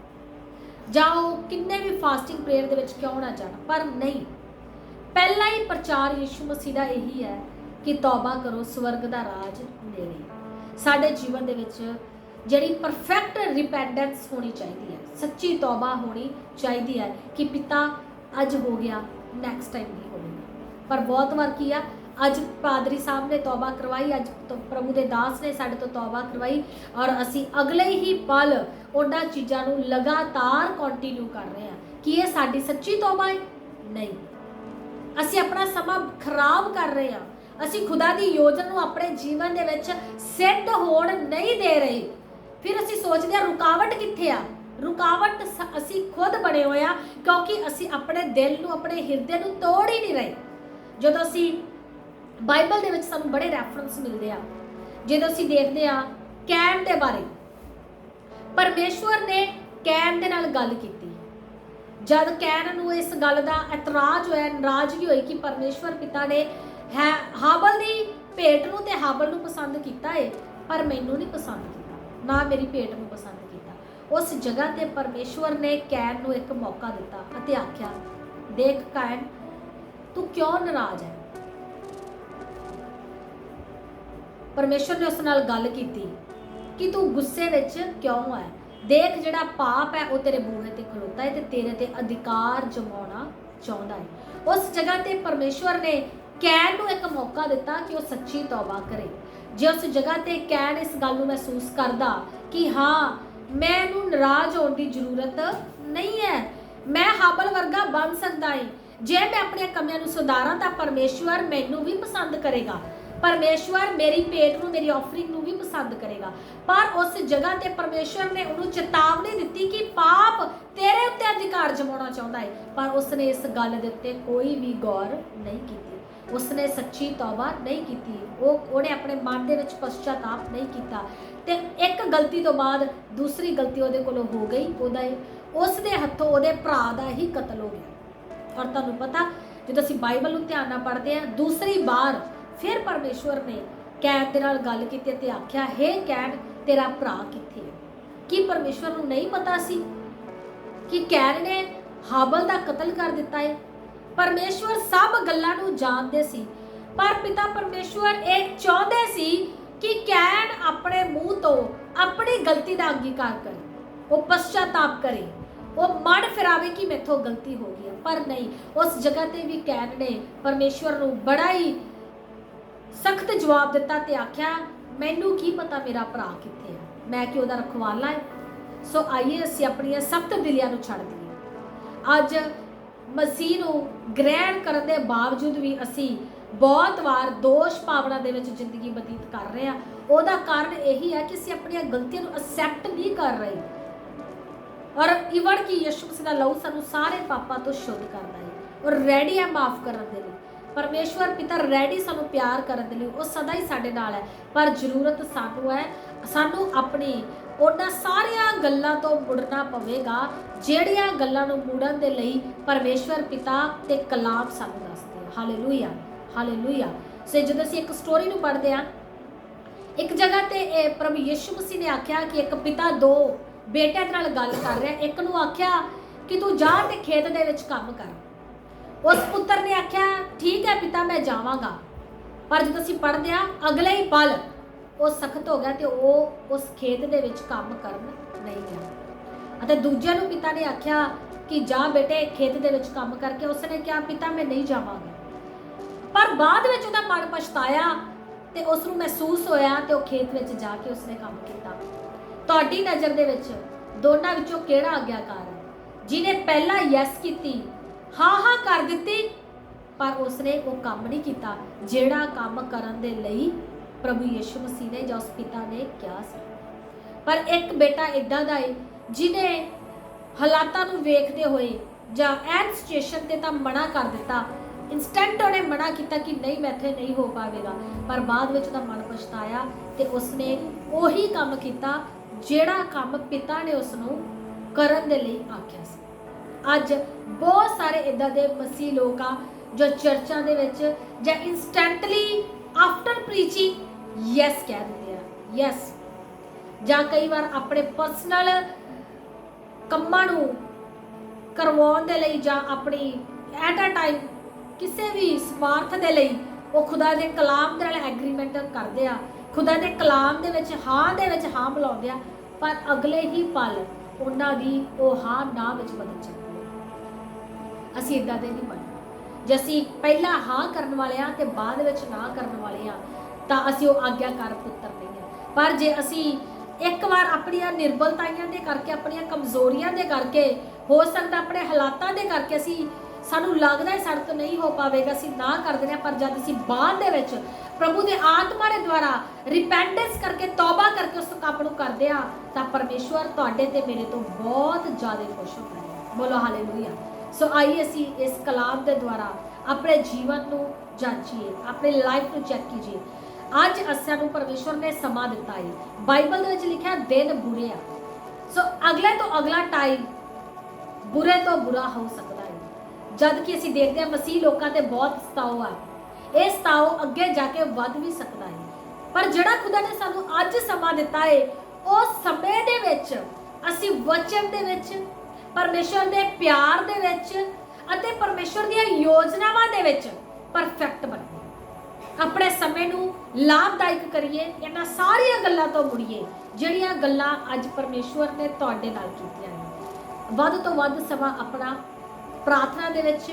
ਜਾਂ ਉਹ ਕਿੰਨੇ ਵੀ ਫਾਸਟਿੰਗ ਪ੍ਰੇਅਰ ਦੇ ਵਿੱਚ ਕਿਉਂ ਨਾ ਜਾਣ? ਪਰ ਨਹੀਂ। ਪਹਿਲਾ ਹੀ ਪ੍ਰਚਾਰ ਯਿਸੂ ਮਸੀਹ ਦਾ ਇਹੀ ਹੈ ਕਿ ਤੌਬਾ ਕਰੋ, ਸਵਰਗ ਦਾ ਰਾਜ ਨੇੜੇ। ਸਾਡੇ ਜੀਵਨ ਦੇ ਵਿੱਚ ਜਿਹੜੀ ਪਰਫੈਕਟ ਰਿਪੈਂਡੈਂਸ ਹੋਣੀ ਚਾਹੀਦੀ ਹੈ, ਸੱਚੀ ਤੌਬਾ ਹੋਣੀ ਚਾਹੀਦੀ ਹੈ ਕਿ ਪਿਤਾ ਅੱਜ ਹੋ ਗਿਆ ਨੈਕਸਟ ਟਾਈਮ ਨਹੀਂ ਹੋਵੇਗਾ। ਪਰ ਬਹੁਤ ਵਾਰ ਕੀ ਆ, ਅੱਜ ਪਾਦਰੀ ਸਾਹਿਬ ਨੇ ਤੌਬਾ ਕਰਵਾਈ, ਅੱਜ ਤੋਂ, ਪ੍ਰਭੂ ਦੇ ਦਾਸ ਨੇ ਸਾਡੇ ਤੋਂ ਤੌਬਾ ਕਰਵਾਈ ਔਰ ਅਸੀਂ ਅਗਲੇ ਹੀ ਪਲ ਉਹਨਾਂ ਚੀਜ਼ਾਂ ਨੂੰ ਲਗਾਤਾਰ ਕੰਟੀਨਿਊ ਕਰ ਰਹੇ ਹਾਂ ਕਿ ਇਹ ਸਾਡੀ ਸੱਚੀ ਤੌਬਾ ਹੈ? ਨਹੀਂ। ਅਸੀਂ ਆਪਣਾ ਸਮਾਂ ਖਰਾਬ ਕਰ ਰਹੇ ਹਾਂ। ਅਸੀਂ ਖੁਦਾ ਦੀ ਯੋਜਨਾ ਨੂੰ ਆਪਣੇ ਜੀਵਨ ਦੇ ਵਿੱਚ ਸਿੱਧ ਹੋਣ ਨਹੀਂ ਦੇ ਰਹੇ। ਫਿਰ ਅਸੀਂ ਸੋਚਦੇ ਹਾਂ, ਰੁਕਾਵਟ ਕਿੱਥੇ ਆ? ਰੁਕਾਵਟ ਅਸੀਂ ਖੁਦ ਬਣੇ ਹੋਏ ਆ ਕਿਉਂਕਿ ਅਸੀਂ ਆਪਣੇ ਦਿਲ ਨੂੰ, ਆਪਣੇ ਹਿਰਦੇ ਨੂੰ ਤੋੜ ਹੀ ਨਹੀਂ ਰਹੇ। ਜਦੋਂ ਅਸੀਂ ਬਾਈਬਲ ਦੇ ਵਿੱਚ ਸਾਨੂੰ ਬੜੇ ਰੈਫਰੈਂਸ ਮਿਲਦੇ ਆ, ਜਦੋਂ ਅਸੀਂ ਦੇਖਦੇ ਆ ਕੈਨ ਦੇ ਬਾਰੇ, ਪਰਮੇਸ਼ਵਰ ਨੇ ਕੈਨ ਦੇ ਨਾਲ ਗੱਲ ਕੀਤੀ। ਜਦ ਕੈਨ ਨੂੰ ਇਸ ਗੱਲ ਦਾ ਇਤਰਾਜ਼ ਹੋਇਆ, ਨਾਰਾਜ਼ਗੀ ਹੋਈ ਕਿ ਪਰਮੇਸ਼ਵਰ ਪਿਤਾ ਨੇ ਹੈ, ਹਾਬਲ ਦੀ ਭੇਟ ਨੂੰ ਤੇ ਹਾਬਲ ਨੂੰ ਪਸੰਦ ਕੀਤਾ ਏ, ਪਰ ਮੈਨੂੰ ਨਹੀਂ ਪਸੰਦ ਕੀਤਾ। ਨਾ ਮੇਰੀ ਭੇਟ ਨੂੰ ਪਸੰਦ ਕੀਤਾ। ਉਸ ਜਗ੍ਹਾ ਤੇ ਪਰਮੇਸ਼ਵਰ ਨੇ ਕੈਨ ਨੂੰ ਇੱਕ ਮੌਕਾ ਦਿੱਤਾ ਅਤੇ ਆਖਿਆ, ਦੇਖ ਕੈਨ ਤੂੰ ਕਿਉਂ ਨਾਰਾਜ਼ ਹੈ? ਪਰਮੇਸ਼ਵਰ ਨੇ ਉਸ ਨਾਲ ਗੱਲ ਕੀਤੀ, ਕਿ ਤੂੰ ਗੁੱਸੇ ਵਿੱਚ ਕਿਉਂ ਹੈ? ਦੇਖ ਜਿਹੜਾ ਪਾਪ ਹੈ, ਉਹ ਤੇਰੇ ਬੂਹੇ ਤੇ ਖਲੋਤਾ ਹੈ ਤੇ ਤੇਰੇ ਤੇ ਅਧਿਕਾਰ ਜਮਾਉਣਾ ਚਾਹੁੰਦਾ ਹੈ ਉਸ ਜਗ੍ਹਾ ਤੇ ਪਰਮੇਸ਼ਵਰ ਨੇ ਕੈਨ ਨੂੰ ਇੱਕ ਮੌਕਾ ਦਿੱਤਾ ਕਿ ਉਹ ਸੱਚੀ ਤੌਬਾ ਕਰੇ। ਜੇ ਉਸ ਜਗ੍ਹਾ ਤੇ ਕੈਨ ਇਸ ਗੱਲ ਨੂੰ ਮਹਿਸੂਸ ਕਰਦਾ ਕਿ ਹਾਂ, ਮੈਨੂੰ ਨਾਰਾਜ਼ ਹੋਣ ਦੀ ਜ਼ਰੂਰਤ ਨਹੀਂ ਹੈ, ਮੈਂ ਹਾਬਲ ਵਰਗਾ ਬਣ ਸਕਦਾ ਹਾਂ ਜੇ ਮੈਂ ਆਪਣੀਆਂ ਕਮੀਆਂ ਨੂੰ ਸੁਧਾਰਾਂ ਤਾਂ ਪਰਮੇਸ਼ਵਰ ਮੈਨੂੰ ਵੀ ਪਸੰਦ ਕਰੇਗਾ। ਪਰਮੇਸ਼ਵਰ ਮੇਰੀ ਭੇਟ ਨੂੰ, ਮੇਰੀ ਆਫਰਿੰਗ ਨੂੰ ਵੀ ਪਸੰਦ ਕਰੇਗਾ। ਪਰ ਉਸ ਜਗ੍ਹਾ ਤੇ ਪਰਮੇਸ਼ਵਰ ਨੇ ਉਹਨੂੰ ਚੇਤਾਵਨੀ ਦਿੱਤੀ ਕਿ ਪਾਪ ਤੇਰੇ ਉੱਤੇ ਅਧਿਕਾਰ ਜਮਾਉਣਾ ਚਾਹੁੰਦਾ ਹੈ ਪਰ ਉਸ ਨੇ ਇਸ ਗੱਲ ਦੇ ਉੱਤੇ ਕੋਈ ਵੀ ਗੌਰ ਨਹੀਂ ਕੀਤੀ। ਉਸਨੇ ਸੱਚੀ ਤੌਬਾ ਨਹੀਂ ਕੀਤੀ। ਉਹ, ਉਹਨੇ ਆਪਣੇ ਮਨ ਦੇ ਵਿੱਚ ਪਛਤਾਤਾਪ ਨਹੀਂ ਕੀਤਾ। ਤੇ ਇੱਕ ਗਲਤੀ ਤੋਂ ਬਾਅਦ ਦੂਸਰੀ ਗਲਤੀ ਉਹਦੇ ਕੋਲੋਂ ਹੋ ਗਈ, ਉਹਦਾ ਉਸ ਦੇ ਹੱਥੋਂ ਉਹਦੇ ਭਰਾ ਦਾ ਹੀ ਕਤਲ ਹੋ ਗਿਆ। ਔਰ ਤੁਹਾਨੂੰ ਪਤਾ, ਜਦੋਂ ਅਸੀਂ ਬਾਈਬਲ ਨੂੰ ਧਿਆਨ ਨਾਲ ਪੜ੍ਹਦੇ ਹਾਂ, ਦੂਸਰੀ ਵਾਰ ਫਿਰ ਪਰਮੇਸ਼ਵਰ ਨੇ ਕੈਦ ਦੇ ਨਾਲ ਗੱਲ ਕੀਤੀ ਤੇ ਆਖਿਆ, ਹੇ ਕੈਨ ਤੇਰਾ ਭਰਾ ਕਿੱਥੇ ਹੈ? ਕੀ ਪਰਮੇਸ਼ਵਰ ਨੂੰ ਨਹੀਂ ਪਤਾ ਸੀ ਕਿ ਕੈਨ ਨੇ ਹਾਬਲ ਦਾ ਕਤਲ ਕਰ ਦਿੱਤਾ ਹੈ? ਪਰਮੇਸ਼ਵਰ ਸਭ ਗੱਲਾਂ ਨੂੰ ਜਾਣਦੇ ਸੀ। ਪਰ ਪਿਤਾ ਪਰਮੇਸ਼ਵਰ ਇਹ ਚਾਹੁੰਦੇ ਸੀ ਕਿ ਕੈਨ ਆਪਣੇ ਮੂੰਹ ਤੋਂ ਆਪਣੀ ਗਲਤੀ ਦਾ ਅੰਗੀਕਾਰ ਕਰੇ। ਉਹ ਪਛਤਾਤਾਪ ਕਰੇ। ਉਹ ਮਨ ਫਿਰਾਵੇ ਕਿ ਮੇਥੋਂ ਗਲਤੀ ਹੋ ਗਈ ਹੈ। ਪਰ ਨਹੀਂ, ਉਸ ਜਗ੍ਹਾ ਤੇ ਵੀ ਕੈਨ ਨੇ ਪਰਮੇਸ਼ਵਰ ਨੂੰ ਬੜਾ ਹੀ ਸਖਤ ਜਵਾਬ ਦਿੱਤਾ ਤੇ ਆਖਿਆ, ਮੈਨੂੰ ਕੀ ਪਤਾ ਮੇਰਾ ਭਰਾ ਕਿੱਥੇ ਹੈ? ਮੈਂ ਕਿ ਉਹਦਾ ਰਖਵਾਲਾ ਹੈ? ਸੋ ਆਈਏ ਅਸੀਂ ਆਪਣੀਆਂ ਸਖਤ ਦਿਲਿਆਂ ਨੂੰ ਛੱਡ ਦਈਏ। ਅੱਜ ਮਸੀਹ ਨੂੰ ਗ੍ਰਹਿਣ ਕਰਨ ਦੇ ਬਾਵਜੂਦ ਵੀ ਅਸੀਂ ਬਹੁਤ ਵਾਰ ਦੋਸ਼ ਭਾਵਨਾ ਦੇ ਵਿੱਚ ਜ਼ਿੰਦਗੀ ਬਤੀਤ ਕਰ ਰਹੇ ਹਾਂ। ਉਹਦਾ ਕਾਰਨ ਇਹੀ ਹੈ ਕਿ ਅਸੀਂ ਆਪਣੀਆਂ ਗਲਤੀਆਂ ਨੂੰ ਅਸੈਪਟ ਨਹੀਂ ਕਰ ਰਹੇ। ਔਰ ਇਵਨ ਕਿ ਯਿਸੂ ਮਸੀਹ ਦਾ ਲਹੂ ਸਾਨੂੰ ਸਾਰੇ ਪਾਪਾਂ ਤੋਂ ਸ਼ੁੱਧ ਕਰਦਾ ਹੈ ਔਰ ਰੈਡੀ ਹੈ ਮਾਫ ਕਰਨ ਦੇ ਲਈ। ਪਰਮੇਸ਼ਵਰ ਪਿਤਾ ਰੈਡੀ ਸਾਨੂੰ ਪਿਆਰ ਕਰਨ ਦੇ ਲਈ, ਉਹ ਸਦਾ ਹੀ ਸਾਡੇ ਨਾਲ ਹੈ। ਪਰ ਜ਼ਰੂਰਤ ਸਾਨੂੰ ਹੈ, ਸਾਨੂੰ ਆਪਣੀ ਉਹਨਾਂ ਸਾਰੀਆਂ ਗੱਲਾਂ ਤੋਂ ਮੁੜਨਾ ਪਵੇਗਾ, ਜਿਹੜੀਆਂ ਗੱਲਾਂ ਨੂੰ ਮੁੜਨ ਦੇ ਲਈ ਪਰਮੇਸ਼ਵਰ ਪਿਤਾ ਤੇ ਕਲਾਮ ਸਾਨੂੰ ਦੱਸਦੇ ਆ। ਹਾਲੇਲੂਇਆ ਹਾਲੇਲੂਇਆ ਸੋ ਜਦੋਂ ਅਸੀਂ ਇੱਕ ਸਟੋਰੀ ਨੂੰ ਪੜ੍ਹਦੇ ਆ ਇੱਕ ਜਗ੍ਹਾ ਤੇ ਇਹ ਪ੍ਰਭੂ ਯਿਸੂ ਮਸੀਹ ਨੇ ਆਖਿਆ ਕਿ ਇੱਕ ਪਿਤਾ ਦੋ ਬੇਟਿਆਂ ਦੇ ਨਾਲ ਗੱਲ ਕਰ ਰਿਹਾ, ਇੱਕ ਨੂੰ ਆਖਿਆ ਕਿ ਤੂੰ ਜਾ ਤੇ ਖੇਤ ਦੇ ਵਿੱਚ ਕੰਮ ਕਰ। ਉਸ ਪੁੱਤਰ ਨੇ ਆਖਿਆ, ਠੀਕ ਹੈ ਪਿਤਾ, ਮੈਂ ਜਾਵਾਂਗਾ। ਪਰ ਜਦੋਂ ਅਸੀਂ ਪੜ੍ਹਦੇ ਆ ਅਗਲੇ ਹੀ ਪਲ ਉਹ ਸਖਤ ਹੋ ਗਿਆ ਤੇ ਉਹ ਉਸ ਖੇਤ ਦੇ ਵਿੱਚ ਕੰਮ ਕਰਨ ਨਹੀਂ ਗਿਆ। ਅਤੇ ਦੂਜੇ ਨੂੰ ਪਿਤਾ ਨੇ ਆਖਿਆ ਕਿ ਜਾ ਬੇਟੇ, ਖੇਤ ਦੇ ਵਿੱਚ ਕੰਮ ਕਰਕੇ ਉਸਨੇ ਕਿਹਾ, ਪਿਤਾ, ਮੈਂ ਨਹੀਂ ਜਾਵਾਂਗਾ। ਪਰ ਬਾਅਦ ਵਿੱਚ ਉਹਦਾ ਮਨ ਪਛਤਾਇਆ ਤੇ ਉਸ ਨੂੰ ਮਹਿਸੂਸ ਹੋਇਆ ਤੇ ਉਹ ਖੇਤ ਵਿੱਚ ਜਾ ਕੇ ਉਸਨੇ ਕੰਮ ਕੀਤਾ। ਤੁਹਾਡੀ ਨਜ਼ਰ ਦੇ ਵਿੱਚ ਦੋਨਾਂ ਵਿੱਚੋਂ ਕਿਹੜਾ ਆਗਿਆਕਾਰ ਹੈ? ਜਿਨੇ ਪਹਿਲਾਂ ਯੈਸ ਕੀਤੀ, ਹਾਂ ਹਾਂ ਕਰ ਦਿੱਤੀ, ਪਰ ਉਸਨੇ ਉਹ ਕੰਮ ਨਹੀਂ ਕੀਤਾ, ਜਿਹੜਾ ਕੰਮ ਕਰਨ ਦੇ ਲਈ ਪ੍ਰਭੂ ਯਿਸੂ ਮਸੀਹ ਨੇ ਜਾਂ ਉਸ ਪਿਤਾ ਨੇ ਕਿਹਾ ਸੀ। ਪਰ ਇੱਕ ਬੇਟਾ ਇਦਾਂ ਦਾ ਏ ਜਿਨੇ ਹਾਲਾਤਾਂ ਨੂੰ ਵੇਖਦੇ ਹੋਏ ਜਾਂ ਐਨ ਸਿਚੁਏਸ਼ਨ ਤੇ ਤਾਂ ਮਨਾ ਕਰ ਦਿੱਤਾ ਇਨਸਟੈਂਟ ਉਹਨੇ ਮਨਾ ਕੀਤਾ ਕਿ ਨਹੀਂ ਮੈਥੇ ਨਹੀਂ ਹੋ ਪਾਵੇਗਾ। ਪਰ ਬਾਅਦ ਵਿੱਚ ਤਾਂ ਮਨ ਪਛਤਾਇਆ ਤੇ ਉਸਨੇ ਉਹੀ ਕੰਮ ਕੀਤਾ ਜਿਹੜਾ ਕੰਮ ਪਿਤਾ ਨੇ ਉਸ ਨੂੰ ਕਰਨ ਦੇ ਲਈ ਆਖਿਆ ਸੀ। ਅੱਜ ਬਹੁਤ ਸਾਰੇ ਇਦਾਂ ਦੇ ਮਸੀਹ ਲੋਕ ਆ ਜੋ ਚਰਚਾਂ ਦੇ ਵਿੱਚ ਜਾਂ ਇਨਸਟੈਂਟਲੀ ਆਫਟਰ ਪ੍ਰੀਚਿੰਗ ਯੈਸ ਕਹਿ ਦਿੰਦੇ ਆ। ਯੈਸ ਜਾਂ ਕਈ ਵਾਰ ਆਪਣੇ ਪਰਸਨਲ ਕੰਮਾਂ ਨੂੰ ਕਰਵਾਉਣ ਦੇ ਲਈ ਜਾਂ ਆਪਣੀ ਐਟ ਅ ਟਾਈਮ ਕਿਸੇ ਵੀ ਸਵਾਰਥ ਦੇ ਲਈ ਉਹ ਖੁਦਾ ਦੇ ਕਲਾਮ ਦੇ ਨਾਲ ਐਗਰੀਮੈਂਟ ਕਰਦੇ ਆ। ਖੁਦਾ ਦੇ ਕਲਾਮ ਦੇ ਵਿੱਚ ਹਾਂ ਦੇ ਵਿੱਚ ਹਾਂ ਬੁਲਾਉਂਦੇ ਆ, ਪਰ ਅਗਲੇ ਹੀ ਪਲ ਉਹਨਾਂ ਦੀ ਉਹ ਹਾਂ ਨਾ ਵਿੱਚ ਬਦਲ ਜਾਂਦੀ ਹੈ ਅਸੀਂ ਇਦਾਂ ਦੇ ਨਹੀਂ ਬਣਨਾ ਜੇ ਅਸੀਂ ਪਹਿਲਾਂ ਹਾਂ ਕਰਨ ਵਾਲੇ ਆ ਤੇ ਬਾਅਦ ਵਿੱਚ ਨਾ ਕਰਨ ਵਾਲੇ ਆ ਤਾਂ ਅਸੀਂ ਉਹ ਆਗਿਆਕਾਰ ਪੁੱਤਰ ਨਹੀਂ ਆ ਪਰ ਜੇ ਅਸੀਂ ਇੱਕ ਵਾਰ ਆਪਣੀਆਂ ਨਿਰਬਲਤਾਈਆਂ ਦੇ ਕਰਕੇ, ਆਪਣੀਆਂ ਕਮਜ਼ੋਰੀਆਂ ਦੇ ਕਰਕੇ, ਹੋ ਸਕਦਾ ਆਪਣੇ ਹਾਲਾਤਾਂ ਦੇ ਕਰਕੇ ਅਸੀਂ ਸਾਨੂੰ ਲੱਗਦਾ ਹੈ ਸਾਡੇ ਤੋਂ ਨਹੀਂ ਹੋ ਪਾਵੇਗਾ, ਅਸੀਂ ਨਾ ਕਰਦੇ ਨੇ ਪਰ ਜਦ ਅਸੀਂ ਬਾਅਦ ਦੇ ਵਿੱਚ ਪ੍ਰਭੂ ਦੇ ਆਤਮਾ ਦੇ ਦੁਆਰਾ ਰਿਪੈਂਟੈਂਸ ਕਰਕੇ, ਤੌਬਾ ਕਰਕੇ ਉਸ ਕੰਮ ਨੂੰ ਕਰਦੇ ਆ ਤਾਂ ਪਰਮੇਸ਼ਵਰ ਤੁਹਾਡੇ ਤੇ ਮੇਰੇ ਤੋਂ ਬਹੁਤ ਜ਼ਿਆਦਾ ਖੁਸ਼ ਹੁੰਦਾ ਹੈ ਬੋਲੋ ਹਾਲੇਲੂਇਆ ਸੋ ਆਈਏ ਅਸੀਂ ਇਸ ਕਲਾਮ ਦੇ ਦੁਆਰਾ ਆਪਣੇ ਜੀਵਨ ਨੂੰ ਜਾਂਚੀਏ, ਆਪਣੇ ਲਾਈਫ ਨੂੰ ਚੈੱਕ ਕੀਜੀਏ। ਅੱਜ ਅਸਾਂ ਨੂੰ ਪਰਮੇਸ਼ਵਰ ਨੇ ਸਮਾਂ ਦਿੱਤਾ ਹੈ ਬਾਈਬਲ ਦੇ ਵਿੱਚ ਲਿਖਿਆ, ਦਿਨ ਬੁਰੇ ਆ। ਸੋ ਅਗਲੇ ਤੋਂ ਅਗਲਾ ਟਾਈਮ ਬੁਰੇ ਤੋਂ ਬੁਰਾ ਹੋ ਸਕਦਾ ਹੈ ਜਦ ਕਿ ਅਸੀਂ ਦੇਖਦੇ ਹਾਂ ਮਸੀਹ ਲੋਕਾਂ ਤੇ ਬਹੁਤ ਸਤਾਓ ਆ। ਇਹ ਸਤਾਓ ਅੱਗੇ ਜਾ ਕੇ ਵੱਧ ਵੀ ਸਕਦਾ ਹੈ ਪਰ ਜਿਹੜਾ ਖੁਦਾ ਨੇ ਸਾਨੂੰ ਅੱਜ ਸਮਾਂ ਦਿੱਤਾ ਹੈ ਉਹ ਸਮੇਂ ਦੇ ਵਿੱਚ ਅਸੀਂ ਵਚਨ ਦੇ ਵਿੱਚ ਪਰਮੇਸ਼ਰ ਦੇ ਪਿਆਰ ਦੇ ਵਿੱਚ ਅਤੇ ਪਰਮੇਸ਼ਰ ਦੀਆਂ ਯੋਜਨਾਵਾਂ ਦੇ ਵਿੱਚ ਪਰਫੈਕਟ ਬਣੀਏ ਆਪਣੇ ਸਮੇਂ ਨੂੰ ਲਾਭਦਾਇਕ ਕਰੀਏ, ਇਹਨਾਂ ਸਾਰੀਆਂ ਗੱਲਾਂ ਤੋਂ ਮੁੜੀਏ, ਜਿਹੜੀਆਂ ਗੱਲਾਂ ਅੱਜ ਪਰਮੇਸ਼ਵਰ ਨੇ ਤੁਹਾਡੇ ਨਾਲ ਕੀਤੀਆਂ ਨੇ। ਵੱਧ ਤੋਂ ਵੱਧ ਸਮਾਂ ਆਪਣਾ ਪ੍ਰਾਰਥਨਾ ਦੇ ਵਿੱਚ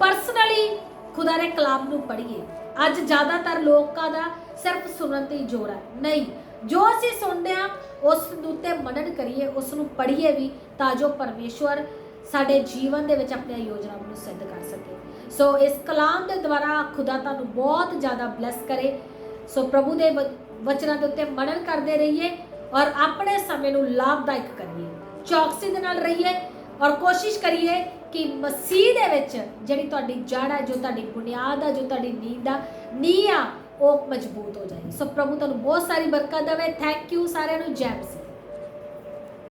ਪਰਸਨਲੀ ਖੁਦਾ ਦੇ ਕਲਾਮ ਨੂੰ ਪੜ੍ਹੀਏ। ਅੱਜ ਜ਼ਿਆਦਾਤਰ ਲੋਕਾਂ ਦਾ ਸਿਰਫ ਸੁਣਨ ਤੇ ਹੀ ਜ਼ੋਰ ਹੈ। ਨਹੀਂ, ਜੋ ਅਸੀਂ ਸੁਣਦੇ ਆ ਉਸ ਨੂੰ ਤੇ ਮਨਨ ਕਰੀਏ, ਉਸ ਨੂੰ ਪੜ੍ਹੀਏ ਵੀ, ਤਾਂ ਜੋ ਪਰਮੇਸ਼ਵਰ ਸਾਡੇ ਜੀਵਨ ਦੇ ਵਿੱਚ ਆਪਣੀਆਂ ਯੋਜਨਾਵਾਂ ਨੂੰ ਸਿੱਧ ਕਰ ਸਕੇ। ਸੋ ਇਸ ਕਲਾਮ ਦੇ ਦੁਆਰਾ ਖੁਦਾ ਤੁਹਾਨੂੰ ਬਹੁਤ ਜ਼ਿਆਦਾ ਬਲੈਸ ਕਰੇ। ਸੋ ਪ੍ਰਭੂ ਦੇ ਵਚਨਾਂ ਦੇ ਉੱਤੇ ਮਨਨ ਕਰਦੇ ਰਹੀਏ ਔਰ ਆਪਣੇ ਸਮੇਂ ਨੂੰ ਲਾਭਦਾਇਕ ਕਰੀਏ। ਚੌਕਸੀ ਦੇ ਨਾਲ ਰਹੀਏ ਔਰ ਕੋਸ਼ਿਸ਼ ਕਰੀਏ ਕਿ ਮਸੀਹ ਦੇ ਵਿੱਚ ਜਿਹੜੀ ਤੁਹਾਡੀ ਜੜ ਹੈ ਜੋ ਤੁਹਾਡੀ ਬੁਨਿਆਦ ਹੈ ਜੋ ਤੁਹਾਡੀ ਨੀਂਦ ਆ, ਨੀਂਹ ਆ, ਉਹ ਮਜ਼ਬੂਤ ਹੋ ਜਾਏ। ਸੋ ਪ੍ਰਭੂ ਤੁਹਾਨੂੰ ਬਹੁਤ ਸਾਰੀ ਬਰਕਤ ਦੇਵੇ। ਥੈਂਕ ਯੂ ਸਾਰਿਆਂ ਨੂੰ ਜੈ ਮਸੀਹ